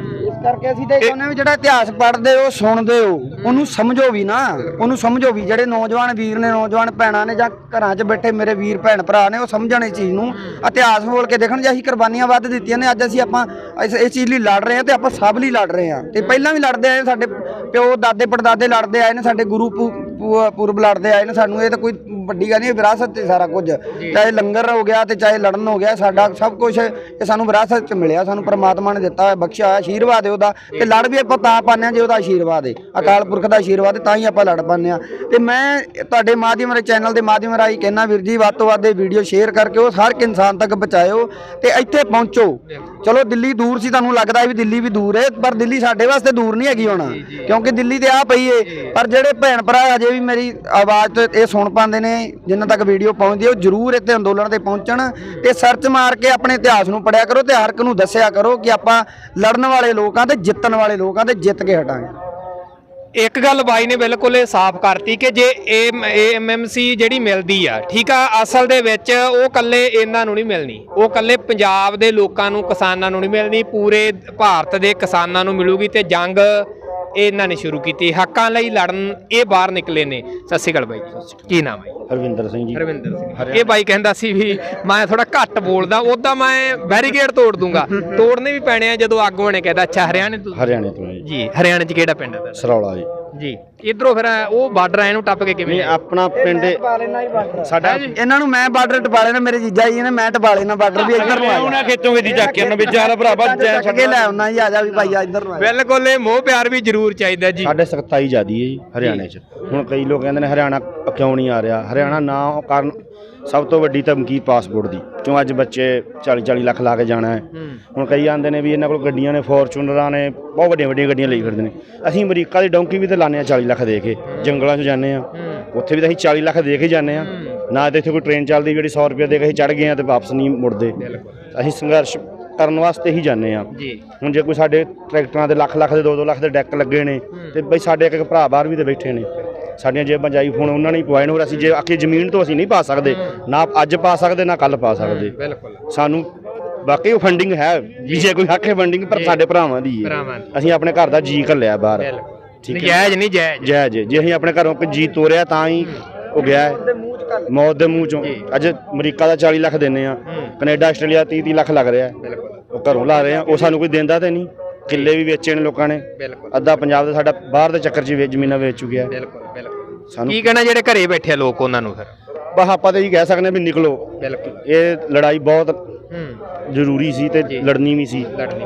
Speaker 5: ਕਰਕੇ ਅਸੀਂ ਤੇ ਚਾਹੁੰਦੇ ਹਾਂ ਵੀ ਜਿਹੜਾ ਇਤਿਹਾਸ ਪੜ੍ਹਦੇ ਹੋ ਸੁਣਦੇ ਹੋ ਉਹਨੂੰ ਸਮਝੋ ਵੀ ਨਾ ਉਹਨੂੰ ਸਮਝੋ ਵੀ ਜਿਹੜੇ ਨੌਜਵਾਨ ਵੀਰ ਨੇ ਨੌਜਵਾਨ ਭੈਣਾਂ ਨੇ ਜਾਂ ਘਰਾਂ 'ਚ ਬੈਠੇ ਮੇਰੇ ਵੀਰ ਭੈਣ ਭਰਾ ਨੇ ਉਹ ਸਮਝਣ ਇਸ ਚੀਜ਼ ਨੂੰ। ਇਤਿਹਾਸ ਬੋਲ ਕੇ ਦੇਖਣ ਜੇ ਅਸੀਂ ਕੁਰਬਾਨੀਆਂ ਵੱਧ ਦਿੱਤੀਆਂ ਨੇ। ਅੱਜ ਅਸੀਂ ਆਪਾਂ ਇਸ ਇਸ ਚੀਜ਼ ਲਈ ਲੜ ਰਹੇ ਹਾਂ ਤੇ ਆਪਾਂ ਸਭ ਲਈ ਲੜ ਰਹੇ ਹਾਂ। ਤੇ ਪਹਿਲਾਂ ਵੀ ਲੜਦੇ ਆਏ ਸਾਡੇ ਪਿਓ ਦਾਦੇ ਪੜਦਾਦੇ ਲੜਦੇ ਆਏ ਨੇ ਸਾਡੇ ਗੁਰੂ ਪੂ- ਪੁਰਬ ਲੜਦੇ ਆਏ ਨੇ ਸਾਨੂੰ ਇਹ ਤਾਂ ਕੋਈ ਵੱਡੀ ਗੱਲ ਨਹੀਂ ਵਿਰਾਸਤ ਤੇ ਸਾਰਾ ਕੁਝ। ਚਾਹੇ ਲੰਗਰ ਹੋ ਗਿਆ ਤੇ ਚਾਹੇ ਲੜਨ ਹੋ ਗਿਆ ਸਾਡਾ ਸਭ ਕੁਝ ਇਹ ਸਾਨੂੰ ਵਿਰਾਸਤ ਚ ਮਿਲਿਆ ਸਾਨੂੰ ਪ੍ਰਮਾਤਮਾ ਨੇ ਦਿੱਤਾ ਹੋਇਆ ਬਖਸ਼ਿਆ ਹੋਇਆ ਆਸ਼ੀਰਵਾਦ ਹੈ ਉਹਦਾ। ਤੇ ਲੜ ਵੀ ਆਪਾਂ ਤਾਂ ਪਾਉਂਦੇ ਹਾਂ ਜੇ ਉਹਦਾ ਆਸ਼ੀਰਵਾਦ ਹੈ। ਅਕਾਲ ਪੁਰਖ ਦਾ ਆਸ਼ੀਰਵਾਦ ਹੈ ਤਾਂ ਹੀ ਆਪਾਂ ਲੜ ਪਾਉਂਦੇ ਹਾਂ। ਤੇ ਮੈਂ ਤੁਹਾਡੇ ਮਾਧਿਅਮ ਰਾਹੀਂ ਚੈਨਲ ਦੇ ਮਾਧਿਅਮ ਰਾਹੀਂ ਕਹਿਣਾ ਵੀਰ ਜੀ ਵੱਧ ਤੋਂ ਵੱਧ ਇਹ ਵੀਡੀਓ ਸ਼ੇਅਰ ਕਰਕੇ ਉਹ ਹਰ ਇੱਕ ਇਨਸਾਨ ਤੱਕ ਪਹੁੰਚਾਇਓ ਤੇ ਇੱਥੇ ਪਹੁੰਚੋ। ਚਲੋ ਦਿੱਲੀ ਦੂਰ ਸੀ ਤੁਹਾਨੂੰ ਲੱਗਦਾ ਵੀ ਦਿੱਲੀ ਵੀ ਦੂਰ ਹੈ ਪਰ ਦਿੱਲੀ ਸਾਡੇ ਵਾਸਤੇ ਦੂਰ ਨਹੀਂ ਹੈਗੀ ਹੁਣ। ਕਿਉਂਕਿ ਦਿੱਲੀ ਤੇ ਆ ਪਈ ਏ। ਪਰ ਜਿਹੜੇ ਭੈਣ ਭਰਾ ਅਜੇ ਵੀ ਮੇਰੀ ਆਵਾਜ਼ ਇਹ ਸੁਣ ਪਾਉਂਦੇ ਨੇ, ਜਿੰਨਾਂ ਤੱਕ ਵੀਡੀਓ ਪਹੁੰਚਦੀ ਹੈ, ਉਹ ਜ਼ਰੂਰ ਇੱਥੇ ਅੰਦੋਲਨ ਤੇ ਪਹੁੰਚਣ ਤੇ ਸਰਚ ਮਾਰ ਕੇ ਆਪਣੇ ਇਤਿਹਾਸ ਨੂੰ ਪੜਿਆ ਕਰੋ ਤੇ ਹਰ ਇੱਕ ਨੂੰ ਦੱਸਿਆ ਕਰੋ ਕਿ ਆਪਾਂ ਲੜਨ ਵਾਲੇ ਲੋਕਾਂ ਤੇ ਜਿੱਤਣ ਵਾਲੇ ਲੋਕਾਂ ਤੇ ਜਿੱਤ ਕੇ ਹਟਾਂਗੇ।
Speaker 1: ਇੱਕ ਗੱਲ ਬਾਈ ਨੇ ਬਿਲਕੁਲ ਇਹ ਸਾਫ਼ ਕਰਤੀ ਕਿ ਜੇ ਐਮਐਮਸੀ ਜਿਹੜੀ ਮਿਲਦੀ ਆ, ਠੀਕ ਆ, ਅਸਲ ਦੇ ਵਿੱਚ ਉਹ ਕੱਲੇ ਇਹਨਾਂ ਨੂੰ ਨਹੀਂ ਮਿਲਣੀ। ਉਹ ਕੱਲੇ ਪੰਜਾਬ ਦੇ ਲੋਕਾਂ ਨੂੰ, ਕਿਸਾਨਾਂ ਨੂੰ ਨਹੀਂ ਮਿਲਣੀ, ਪੂਰੇ ਭਾਰਤ ਦੇ ਕਿਸਾਨਾਂ ਨੂੰ ਮਿਲੂਗੀ ਤੇ ਜੰਗ ਇਹਨਾਂ ਨੇ ਸ਼ੁਰੂ ਕੀਤੀ। ਹੱਕਾਂ ਲਈ ਲੜਨ ਇਹ ਬਾਹਰ ਨਿਕਲੇ ਨੇ। ਸਤਿ ਸ਼੍ਰੀ ਅਕਾਲ ਬਾਈ ਕੀ ਨਾਮ ਹੈ?
Speaker 6: ਹਰਵਿੰਦਰ ਸਿੰਘ ਜੀ।
Speaker 1: ਹਰਵਿੰਦਰ ਸਿੰਘ। ਇਹ ਬਾਈ ਕਹਿੰਦਾ ਸੀ ਵੀ ਮੈਂ ਥੋੜਾ ਘੱਟ ਬੋਲਦਾ ਉਦਾਂ ਮੈਂ ਬੈਰੀਕੇਡ ਤੋੜ ਦੂੰਗਾ। ਤੋੜਨੇ ਵੀ ਪੈਣੇ ਆ ਜਦੋਂ ਆਗੂਆਂ ਨੇ ਕਹਿੰਦਾ ਅੱਛਾ ਹਰਿਆਣੇ ਤੋਂ
Speaker 6: ਹਰਿਆਣੇ ਤੋਂ ਜੀ
Speaker 1: ਹਰਿਆਣੇ 'ਚ ਕਿਹੜਾ ਪਿੰਡ ਹੈ?
Speaker 6: ਸਰੌਲਾ ਜੀ।
Speaker 1: ਜੀ। ਇਧਰੋਂ ਫਿਰ ਉਹ ਬਾਰਡਰ ਐ ਨੂੰ ਟੱਪ ਕੇ ਕਿਵੇਂ
Speaker 6: ਨਹੀਂ ਆਪਣਾ ਪਿੰਡ ਸਾਡਾ
Speaker 5: ਇਹਨਾਂ ਨੂੰ ਮੈਂ ਬਾਰਡਰ ਟਪਾ ਲੈਣਾ ਮੇਰੇ ਜੀਜਾ ਜੀ ਨੇ ਮੈਂ ਟਪਾ ਲੈਣਾ ਬਾਰਡਰ ਵੀ ਇੱਧਰ ਨੂੰ ਆ
Speaker 4: ਉਹਨਾਂ ਖੇਤੋਂ ਦੀ ਚੱਕ ਕੇ ਉਹਨਾਂ ਵਿੱਚ ਯਾਰ ਭਰਾਵਾ ਜੈ
Speaker 5: ਜਾ ਕੇ ਲੈ ਆਉਣਾ ਜੀ ਆ ਜਾ ਵੀ ਭਾਈ ਆ ਇੱਧਰ ਨੂੰ।
Speaker 1: ਬਿਲਕੁਲ ਇਹ ਮੋਹ ਪਿਆਰ ਵੀ ਜ਼ਰੂਰ ਚਾਹੀਦਾ ਜੀ।
Speaker 6: ਸਾਡੇ ਸਖਤਾਈ ਜ਼ਿਆਦੀ ਹੈ ਜੀ ਹਰਿਆਣੇ 'ਚ। ਹੁਣ ਕਈ ਲੋਕ ਕਹਿੰਦੇ ਨੇ ਹਰਿਆਣਾ ਕਿਉਂ ਨਹੀਂ ਆ ਰਿਹਾ? ਹਰਿਆਣਾ ਨਾ ਕਾਰਨ ਸਭ ਤੋਂ ਵੱਡੀ ਧਮਕੀ ਪਾਸਪੋਰਟ ਦੀ ਕਿਉਂ ਅੱਜ ਬੱਚੇ 40 40 ਲੱਖ ਲਾ ਕੇ ਜਾਣਾ ਹੈ। ਹੁਣ ਕਈ ਆਂਦੇ ਨੇ ਵੀ ਇਹਨਾਂ ਕੋਲ ਗੱਡੀਆਂ ਨੇ ਫੋਰਚੂਨਰਾਂ ਨੇ ਬਹੁਤ ਵੱਡੀਆਂ ਵੱਡੀਆਂ ਗੱਡੀਆਂ ਲਈ ਫਿਰਦੇ ਨੇ। ਅਸੀਂ ਅਮਰੀਕਾ ਦੀ ਡੌਂਕੀ ਵੀ ਤੇ ਲਾਣੇ ਆ 40 ਲੱਖ ਦੇ ਕੇ ਜੰਗਲਾਂ 'ਚ ਜਾਂਦੇ ਆ ਉੱਥੇ ਵੀ ਤਾਂ ਅਸੀਂ 40 ਲੱਖ ਦੇ ਕੇ ਜਾਂਦੇ ਆ ਨਾ ਤੇ ਇੱਥੇ ਕੋਈ ਟ੍ਰੇਨ ਚੱਲਦੀ ਜਿਹੜੀ 100 ਰੁਪਏ ਦੇ ਕੇ ਅਸੀਂ ਚੜ ਗਏ ਆ ਤੇ ਵਾਪਸ ਨਹੀਂ ਮੁੜਦੇ। ਅਸੀਂ ਸੰਘਰਸ਼ ਕਰਨ ਵਾਸਤੇ ਹੀ ਜਾਂਦੇ ਆ
Speaker 1: ਜੀ।
Speaker 6: ਹੁਣ ਜੇ ਕੋਈ ਸਾਡੇ ਟਰੈਕਟਰਾਂ ਦੇ ਲੱਖ ਲੱਖ ਦੇ 2-2 ਲੱਖ ਦੇ ਡੈਕ ਲੱਗੇ ਨੇ ਤੇ ਬਈ ਸਾਡੇ ਇੱਕ ਇੱਕ ਭਰਾ ਬਾਹਰ ਵੀ ਤੇ ਬੈਠੇ ਨੇ। ਸਾਡੀਆਂ ਜੇਬਾਂ ਜਾਈ ਫੋਨ ਉਹਨਾਂ ਨੇ ਹੀ ਪਵਾਏ ਨੇ ਹੋਰ ਅਸੀਂ ਜੇ ਆਖੀ ਜ਼ਮੀਨ ਤੋਂ ਅਸੀਂ ਨਹੀਂ ਪਾ ਸਕਦੇ ਨਾ ਅੱਜ ਪਾ ਸਕਦੇ ਨਾ ਕੱਲ ਪਾ ਸਕਦੇ।
Speaker 1: ਬਿਲਕੁਲ।
Speaker 6: ਸਾਨੂੰ ਬਾਕੀ ਉਹ ਫੰਡਿੰਗ ਹੈ ਵੀ ਜੇ ਕੋਈ ਹੱਕ ਹੈ ਫੰਡਿੰਗ ਪਰ ਸਾਡੇ ਭਰਾਵਾਂ ਦੀ ਹੈ। ਅਸੀਂ ਆਪਣੇ ਘਰ ਦਾ ਜੀ ਘੱਲਿਆ ਬਾਹਰ। ਠੀਕ ਹੈ।
Speaker 1: ਨਜਾਇਜ਼ ਨਹੀਂ ਜਾਇਜ਼
Speaker 6: ਜੈ ਜੇ ਜੇ ਅਸੀਂ ਆਪਣੇ ਘਰੋਂ ਕੋਈ ਜੀ ਤੋਰਿਆ ਤਾਂ ਹੀ ਉਹ ਗਿਆ ਹੈ। ਮੌਤ ਦੇ ਮੂੰਹ ਚੋਂ ਅੱਜ ਅਮਰੀਕਾ ਦਾ 40 ਲੱਖ ਦਿੰਨੇ ਆ। ਕੈਨੇਡਾ ਆਸਟ੍ਰੇਲੀਆ 30 30 ਲੱਖ ਲੱਗ ਰਿਹਾ ਉਹ ਘਰੋਂ ਲਾ ਰਹੇ ਆ। ਉਹ ਸਾਨੂੰ ਕੋਈ ਦਿੰਦਾ ਤੇ ਨਹੀਂ। ਕਿੱਲੇ ਵੀ ਵੇਚੇ ਨੇ ਲੋਕਾਂ ਨੇ।
Speaker 1: ਬਿਲਕੁਲ।
Speaker 6: ਅੱਧਾ ਪੰਜਾਬ ਦਾ ਸਾਡਾ ਬਾਹਰ ਦੇ ਚੱਕਰ 'ਚ ਵੇ- ਜ਼ਮੀਨਾਂ ਵੇਚ ਚੁੱਕਿਆ। ਹੈ।
Speaker 1: ਬਿਲਕੁਲ ਬਿਲਕੁਲ।
Speaker 6: ਸਾਨੂੰ
Speaker 1: ਕੀ ਕਹਿਣਾ ਜਿਹੜੇ ਘਰੇ ਬੈਠੇ ਆ ਲੋਕ ਉਹਨਾਂ ਨੂੰ ਫਿਰ?
Speaker 6: ਬਸ ਆਪਾਂ ਤਾਂ ਇਹੀ ਕਹਿ ਸਕਦੇ ਹਾਂ ਵੀ ਨਿਕਲੋ।
Speaker 1: ਬਿਲਕੁਲ।
Speaker 6: ਇਹ ਲੜਾਈ ਬਹੁਤ
Speaker 1: ਹੂੰ।
Speaker 6: ਜ਼ਰੂਰੀ ਸੀ ਤੇ ਲੜਨੀ ਵੀ ਸੀ।
Speaker 1: ਲੜਨੀ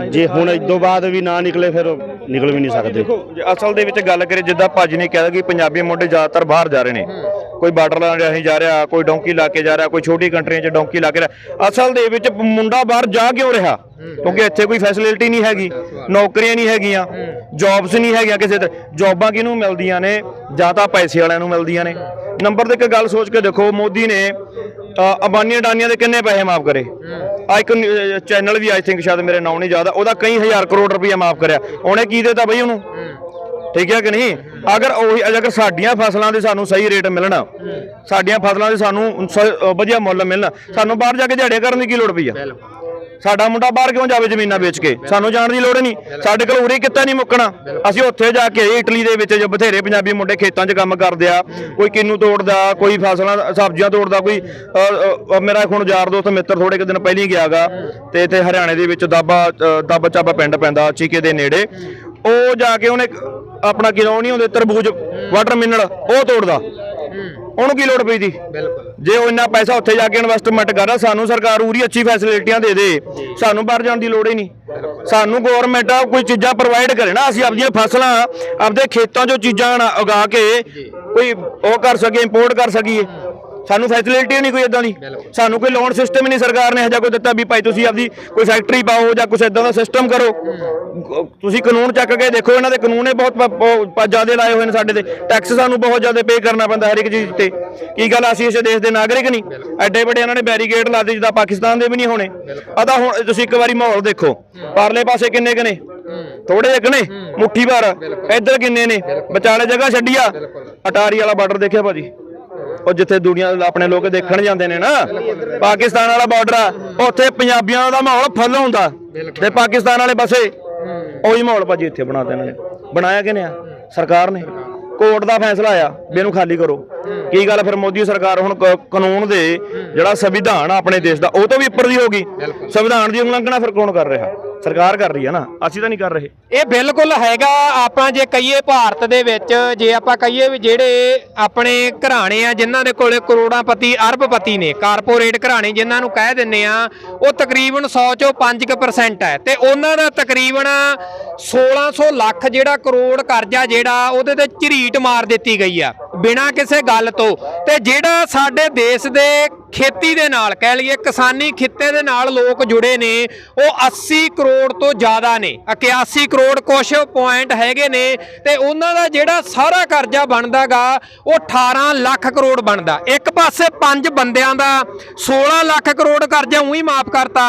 Speaker 6: ਤੇ ਜੇ ਹੁਣ ਇਸ ਤੋਂ ਬਾਅਦ ਵੀ ਨਾ ਨਿਕਲੇ ਫਿਰ ਉਹ ਨਿਕਲ ਵੀ ਨਹੀਂ ਸਕਦੇ।
Speaker 4: ਦੇਖੋ ਜੇ ਅਸਲ ਦੇ ਵਿੱਚ ਗੱਲ ਕਰੇ ਜਿੱਦਾਂ ਭਾਜੀ ਨੇ ਕਿਹਾ ਕਿ ਪੰਜਾਬੀ ਮੁੰਡੇ ਜ਼ਿਆਦਾਤਰ ਬਾਹਰ ਜਾ ਰਹੇ ਨੇ। ਕੋਈ ਬਾਰਡਰ ਲਾ ਰਾਹੀਂ ਜਾ ਰਿਹਾ ਕੋਈ ਡੌਂਕੀ ਲਾ ਕੇ ਜਾ ਰਿਹਾ ਕੋਈ ਛੋਟੀ ਕੰਟਰੀਆਂ 'ਚ ਡੌਂਕੀ ਲਾ ਕੇ ਰਿਹਾ। ਅਸਲ ਦੇ ਵਿੱਚ ਮੁੰਡਾ ਬਾਹਰ ਜਾ ਕਿਉਂ ਰਿਹਾ? ਕਿਉਂਕਿ ਇੱਥੇ ਕੋਈ ਫੈਸਿਲਿਟੀ ਨਹੀਂ ਹੈਗੀ ਨੌਕਰੀਆਂ ਨਹੀਂ ਹੈਗੀਆਂ ਜੌਬਸ ਨਹੀਂ ਹੈਗੀਆਂ ਕਿਸੇ ਤੇ। ਜੌਬਾਂ ਕਿਹਨੂੰ ਮਿਲਦੀਆਂ ਨੇ? ਜਾਂ ਤਾਂ ਪੈਸੇ ਵਾਲਿਆਂ ਨੂੰ ਮਿਲਦੀਆਂ ਨੇ। ਨੰਬਰ ਤੇ ਇੱਕ ਗੱਲ ਸੋਚ ਕੇ ਦੇਖੋ ਮੋਦੀ ਨੇ ਅ, ਅਬਾਨੀਆਂ ਡਾਨੀਆਂ ਦੇ ਕਿੰਨੇ ਪੈਸੇ ਮਾਫ ਕਰੇ? ਆ ਇੱਕ ਚੈਨਲ ਵੀ ਆਈ ਥਿੰਕ ਸ਼ਾਇਦ ਮੇਰੇ ਨਾਮ ਨਹੀਂ ਜ਼ਿਆਦਾ ਉਹਦਾ ਕਈ ਹਜ਼ਾਰ ਕਰੋੜ ਰੁਪਈਆ ਮਾਫ ਕਰਿਆ। ਉਹਨੇ ਕੀ ਦਿੱਤਾ ਬਈ ਉਹਨੂੰ? ਠੀਕ ਹੈ ਕਿ ਨਹੀਂ? ਅਗਰ ਉਹੀ ਅਗਰ ਸਾਡੀਆਂ ਫਸਲਾਂ ਦੇ ਸਾਨੂੰ ਸਹੀ ਰੇਟ ਮਿਲਣ ਸਾਡੀਆਂ ਫਸਲਾਂ ਦੇ ਸਾਨੂੰ ਸ- ਵਧੀਆ ਮੁੱਲ ਮਿਲਣ ਸਾਨੂੰ ਬਾਹਰ ਜਾ ਕੇ ਦਿਹਾੜੀਆਂ ਕਰਨ ਦੀ ਕੀ ਲੋੜ ਪਈ ਆ? ਸਾਡਾ ਮੁੰਡਾ ਬਾਹਰ ਕਿਉਂ ਜਾਵੇ ਜ਼ਮੀਨਾਂ ਵੇਚ ਕੇ? ਸਾਨੂੰ ਜਾਣ ਦੀ ਲੋੜ ਹੀ ਨਹੀਂ। ਸਾਡੇ ਕੋਲ ਉਰੇ ਕਿੱਤਾ ਨਹੀਂ ਮੁੱਕਣਾ। ਅਸੀਂ ਉੱਥੇ ਜਾ ਕੇ ਇਟਲੀ ਦੇ ਵਿੱਚ ਜੋ ਬਥੇਰੇ ਪੰਜਾਬੀ ਮੁੰਡੇ ਖੇਤਾਂ 'ਚ ਕੰਮ ਕਰਦੇ ਆ ਕੋਈ ਕਿੰਨੂ ਤੋੜਦਾ ਕੋਈ ਫਸਲਾਂ ਸਬਜ਼ੀਆਂ ਤੋੜਦਾ ਕੋਈ ਅ, ਅ, ਅ, ਮੇਰਾ ਹੁਣ ਯਾਰ ਦੋਸਤ ਮਿੱਤਰ ਥੋੜੇ ਕੁ ਦਿਨ ਪਹਿਲਾਂ ਹੀ ਗਿਆਗਾ ਤੇ ਇੱਥੇ ਹਰਿਆਣੇ ਦੇ ਵਿੱਚ ਦਾਬਾ ਅ, ਦਾਬਾ ਚਾਬਾ ਪਿੰਡ ਪੈਂਦਾ ਚੀਕੇ ਦੇ ਨੇੜੇ। ਉਹ ਜਾ ਕੇ ਉਹਨੇ ਆਪਣਾ ਕਿਉਂ ਨਹੀਂ ਹੁੰਦੇ ਤਰਬੂਜ ਵਾਟਰ ਮਿਨਰਲ ਉਹ ਤੋੜਦਾ। ਉਹਨੂੰ ਕੀ ਲੋੜ ਪਈ ਦੀ
Speaker 1: ਬਿਲਕੁਲ।
Speaker 4: ਜੇ ਉਹ ਇੰਨਾ ਪੈਸਾ ਉੱਥੇ ਜਾ ਕੇ ਇਨਵੈਸਟਮੈਂਟ ਕਰਦਾ ਸਾਨੂੰ ਸਰਕਾਰ ਉਰੀ ਅੱਛੀ ਫੈਸਿਲਿਟੀਆਂ ਦੇ ਦੇ। ਸਾਨੂੰ ਬਾਹਰ ਜਾਣ ਦੀ ਲੋੜ ਹੀ ਨਹੀਂ। ਸਾਨੂੰ ਗਵਰਨਮੈਂਟ ਆ ਕੋਈ ਚੀਜ਼ਾਂ ਪ੍ਰੋਵਾਈਡ ਕਰੇ ਨਾ ਅਸੀਂ ਆਪਣੀਆਂ ਫਸਲਾਂ ਆਪਦੇ ਖੇਤਾਂ 'ਚੋਂ ਚੀਜ਼ਾਂ ਉਗਾ ਕੇ ਕੋਈ ਉਹ ਕਰ ਸਕੀਏ ਇੰਪੋਰਟ ਕਰ ਸਕੀਏ। ਸਾਨੂੰ ਫੈਸਿਲਿਟੀ ਨਹੀਂ ਕੋਈ ਇਦਾਂ ਦੀ। ਸਾਨੂੰ ਕੋਈ ਲੋਨ ਸਿਸਟਮ ਹੀ ਨਹੀਂ ਸਰਕਾਰ ਨੇ ਹਜਾ ਕੋਈ ਦਿੱਤਾ ਵੀ ਭਾਈ ਤੁਸੀਂ ਆਪਦੀ ਕੋਈ ਫੈਕਟਰੀ ਪਾਓ ਜਾਂ ਕੁਛ ਇਦਾਂ ਦਾ ਸਿਸਟਮ ਕਰੋ। ਤੁਸੀਂ ਕਾਨੂੰਨ ਚੱਕ ਕੇ ਦੇਖੋ ਇਹਨਾਂ ਦੇ ਕਾਨੂੰਨ ਇਹ ਬਹੁਤ ਜ਼ਿਆਦਾ ਲਾਏ ਹੋਏ ਨੇ ਸਾਡੇ ਤੇ। ਟੈਕਸ ਸਾਨੂੰ ਬਹੁਤ ਜ਼ਿਆਦਾ ਪੇ ਕਰਨਾ ਪੈਂਦਾ ਹਰ ਇੱਕ ਚੀਜ਼ ਤੇ। ਕੀ ਗੱਲ ਅਸੀਂ ਇਸ ਦੇਸ਼ ਦੇ ਨਾਗਰਿਕ ਨਹੀਂ। ਐਡੇ ਵੱਡੇ ਇਹਨਾਂ ਨੇ ਬੈਰੀਕੇਡ ਲਾ ਦਿੱਤੇ ਜਿੱਦਾਂ ਪਾਕਿਸਤਾਨ ਦੇ ਵੀ ਨਹੀਂ ਹੋਣੇ। ਤਾਂ ਹੁਣ ਤੁਸੀਂ ਇੱਕ ਵਾਰੀ ਮਾਹੌਲ ਦੇਖੋ। ਪਰਲੇ ਪਾਸੇ ਕਿੰਨੇ ਕੁ ਨੇ? ਥੋੜੇ ਜਿਹੇ ਕੁ ਨੇ? ਮੁੱਠੀ ਭਰ ਇੱਧਰ ਕਿੰਨੇ ਨੇ? ਵਿਚਾਲੇ ਜਗ੍ਹਾ ਛੱਡੀ ਆ। ਅਟਾਰੀ ਵਾਲਾ ਬਾਰਡਰ ਦੇਖਿਆ ਭਾਜੀ। ਉਹ ਜਿੱਥੇ ਦੁਨੀਆ ਦੇ ਆਪਣੇ ਲੋਕ ਦੇਖਣ ਜਾਂਦੇ ਨੇ ਨਾ। ਪਾਕਿਸਤਾਨ ਵਾਲਾ ਬਾਰਡਰ ਆ ਉੱਥੇ ਪੰਜਾਬੀਆਂ ਦਾ ਮਾਹੌਲ ਫੁੱਲ ਹੁੰਦਾ। ਤੇ ਪਾਕਿਸਤਾਨ ਵਾਲੇ ਪਾਸੇ ਉਹੀ ਮਾਹੌਲ ਭਾਜੀ ਇੱਥੇ ਇਹਨਾਂ ਨੇ। ਬਣਾਇਆ ਕਿਨੇ ਆ? ਸਰਕਾਰ ਨੇ। ਕੋਰਟ ਦਾ ਫੈਸਲਾ ਆਇਆ ਵੀ ਇਹਨੂੰ ਖਾਲੀ ਕਰੋ। ਕੀ ਗੱਲ ਫਿਰ ਮੋਦੀ ਸਰਕਾਰ ਹੁਣ ਕਾਨੂੰਨ ਦੇ ਜਿਹੜਾ ਸੰਵਿਧਾਨ ਆ ਆਪਣੇ ਦੇਸ਼ ਦਾ ਉਹ ਤੋਂ ਵੀ ਉੱਪਰ ਦੀ ਹੋ ਗਈ। ਸੰਵਿਧਾਨ ਦੀ ਉਲੰਘਣਾ ਫਿਰ ਕੌਣ ਕਰ ਰਿਹਾ? ਸਰਕਾਰ ਕਰ ਰਹੀ ਹੈ ਨਾ, ਅਸੀਂ ਤਾਂ ਨਹੀਂ ਕਰ ਰਹੇ।
Speaker 1: ਇਹ ਬਿਲਕੁਲ ਹੈਗਾ, ਆਪਾਂ ਜੇ ਕਹੀਏ ਭਾਰਤ ਦੇ ਵਿੱਚ, ਜੇ ਆਪਾਂ ਕਹੀਏ ਵੀ ਜਿਹੜੇ ਆਪਣੇ ਘਰਾਣੇ ਆ, ਜਿਨ੍ਹਾਂ ਦੇ ਕੋਲੇ ਕਰੋੜਾਂਪਤੀ ਅਰਬਪਤੀ ਨੇ, ਕਾਰਪੋਰੇਟ ਘਰਾਣੇ ਜਿਨ੍ਹਾਂ ਨੂੰ ਕਹਿ ਦਿੰਨੇ ਆ, ਉਹ ਤਕਰੀਬਨ 100 ਚੋਂ 5% ਹੈ। ਤੇ ਉਹਨਾਂ ਦਾ ਤਕਰੀਬਨ 1600 ਲੱਖ ਜਿਹੜਾ ਕਰੋੜ ਕਰਜ਼ਾ ਜਿਹੜਾ, ਉਹਦੇ ਤੇ ਝਰੀਟ ਮਾਰ ਦਿੱਤੀ ਗਈ ਆ। ਬਿਨਾਂ ਕਿਸੇ ਗੱਲ ਤੋਂ। ਤੇ ਜਿਹੜਾ ਸਾਡੇ ਦੇਸ਼ ਦੇ ਖੇਤੀ ਦੇ ਨਾਲ, ਕਹਿ ਲਈਏ ਕਿਸਾਨੀ ਖਿੱਤੇ ਦੇ ਨਾਲ ਲੋਕ ਜੁੜੇ ਨੇ, ਉਹ 80 ਕਰੋੜ ਤੋਂ ਜ਼ਿਆਦਾ ਨੇ। 81 ਕਰੋੜ ਕੁਛ ਪੁਆਇੰਟ ਹੈਗੇ ਨੇ ਤੇ ਉਹਨਾਂ ਦਾ ਜਿਹੜਾ ਸਾਰਾ ਕਰਜ਼ਾ ਬਣਦਾਗਾ, ਉਹ 18 ਲੱਖ ਕਰੋੜ ਬਣਦਾ। ਇੱਕ ਪਾਸੇ ਪੰਜ ਬੰਦਿਆਂ ਦਾ 16 ਲੱਖ ਕਰੋੜ ਕਰਜ਼ਾ ਉਹੀ ਮਾਫ ਕਰਤਾ।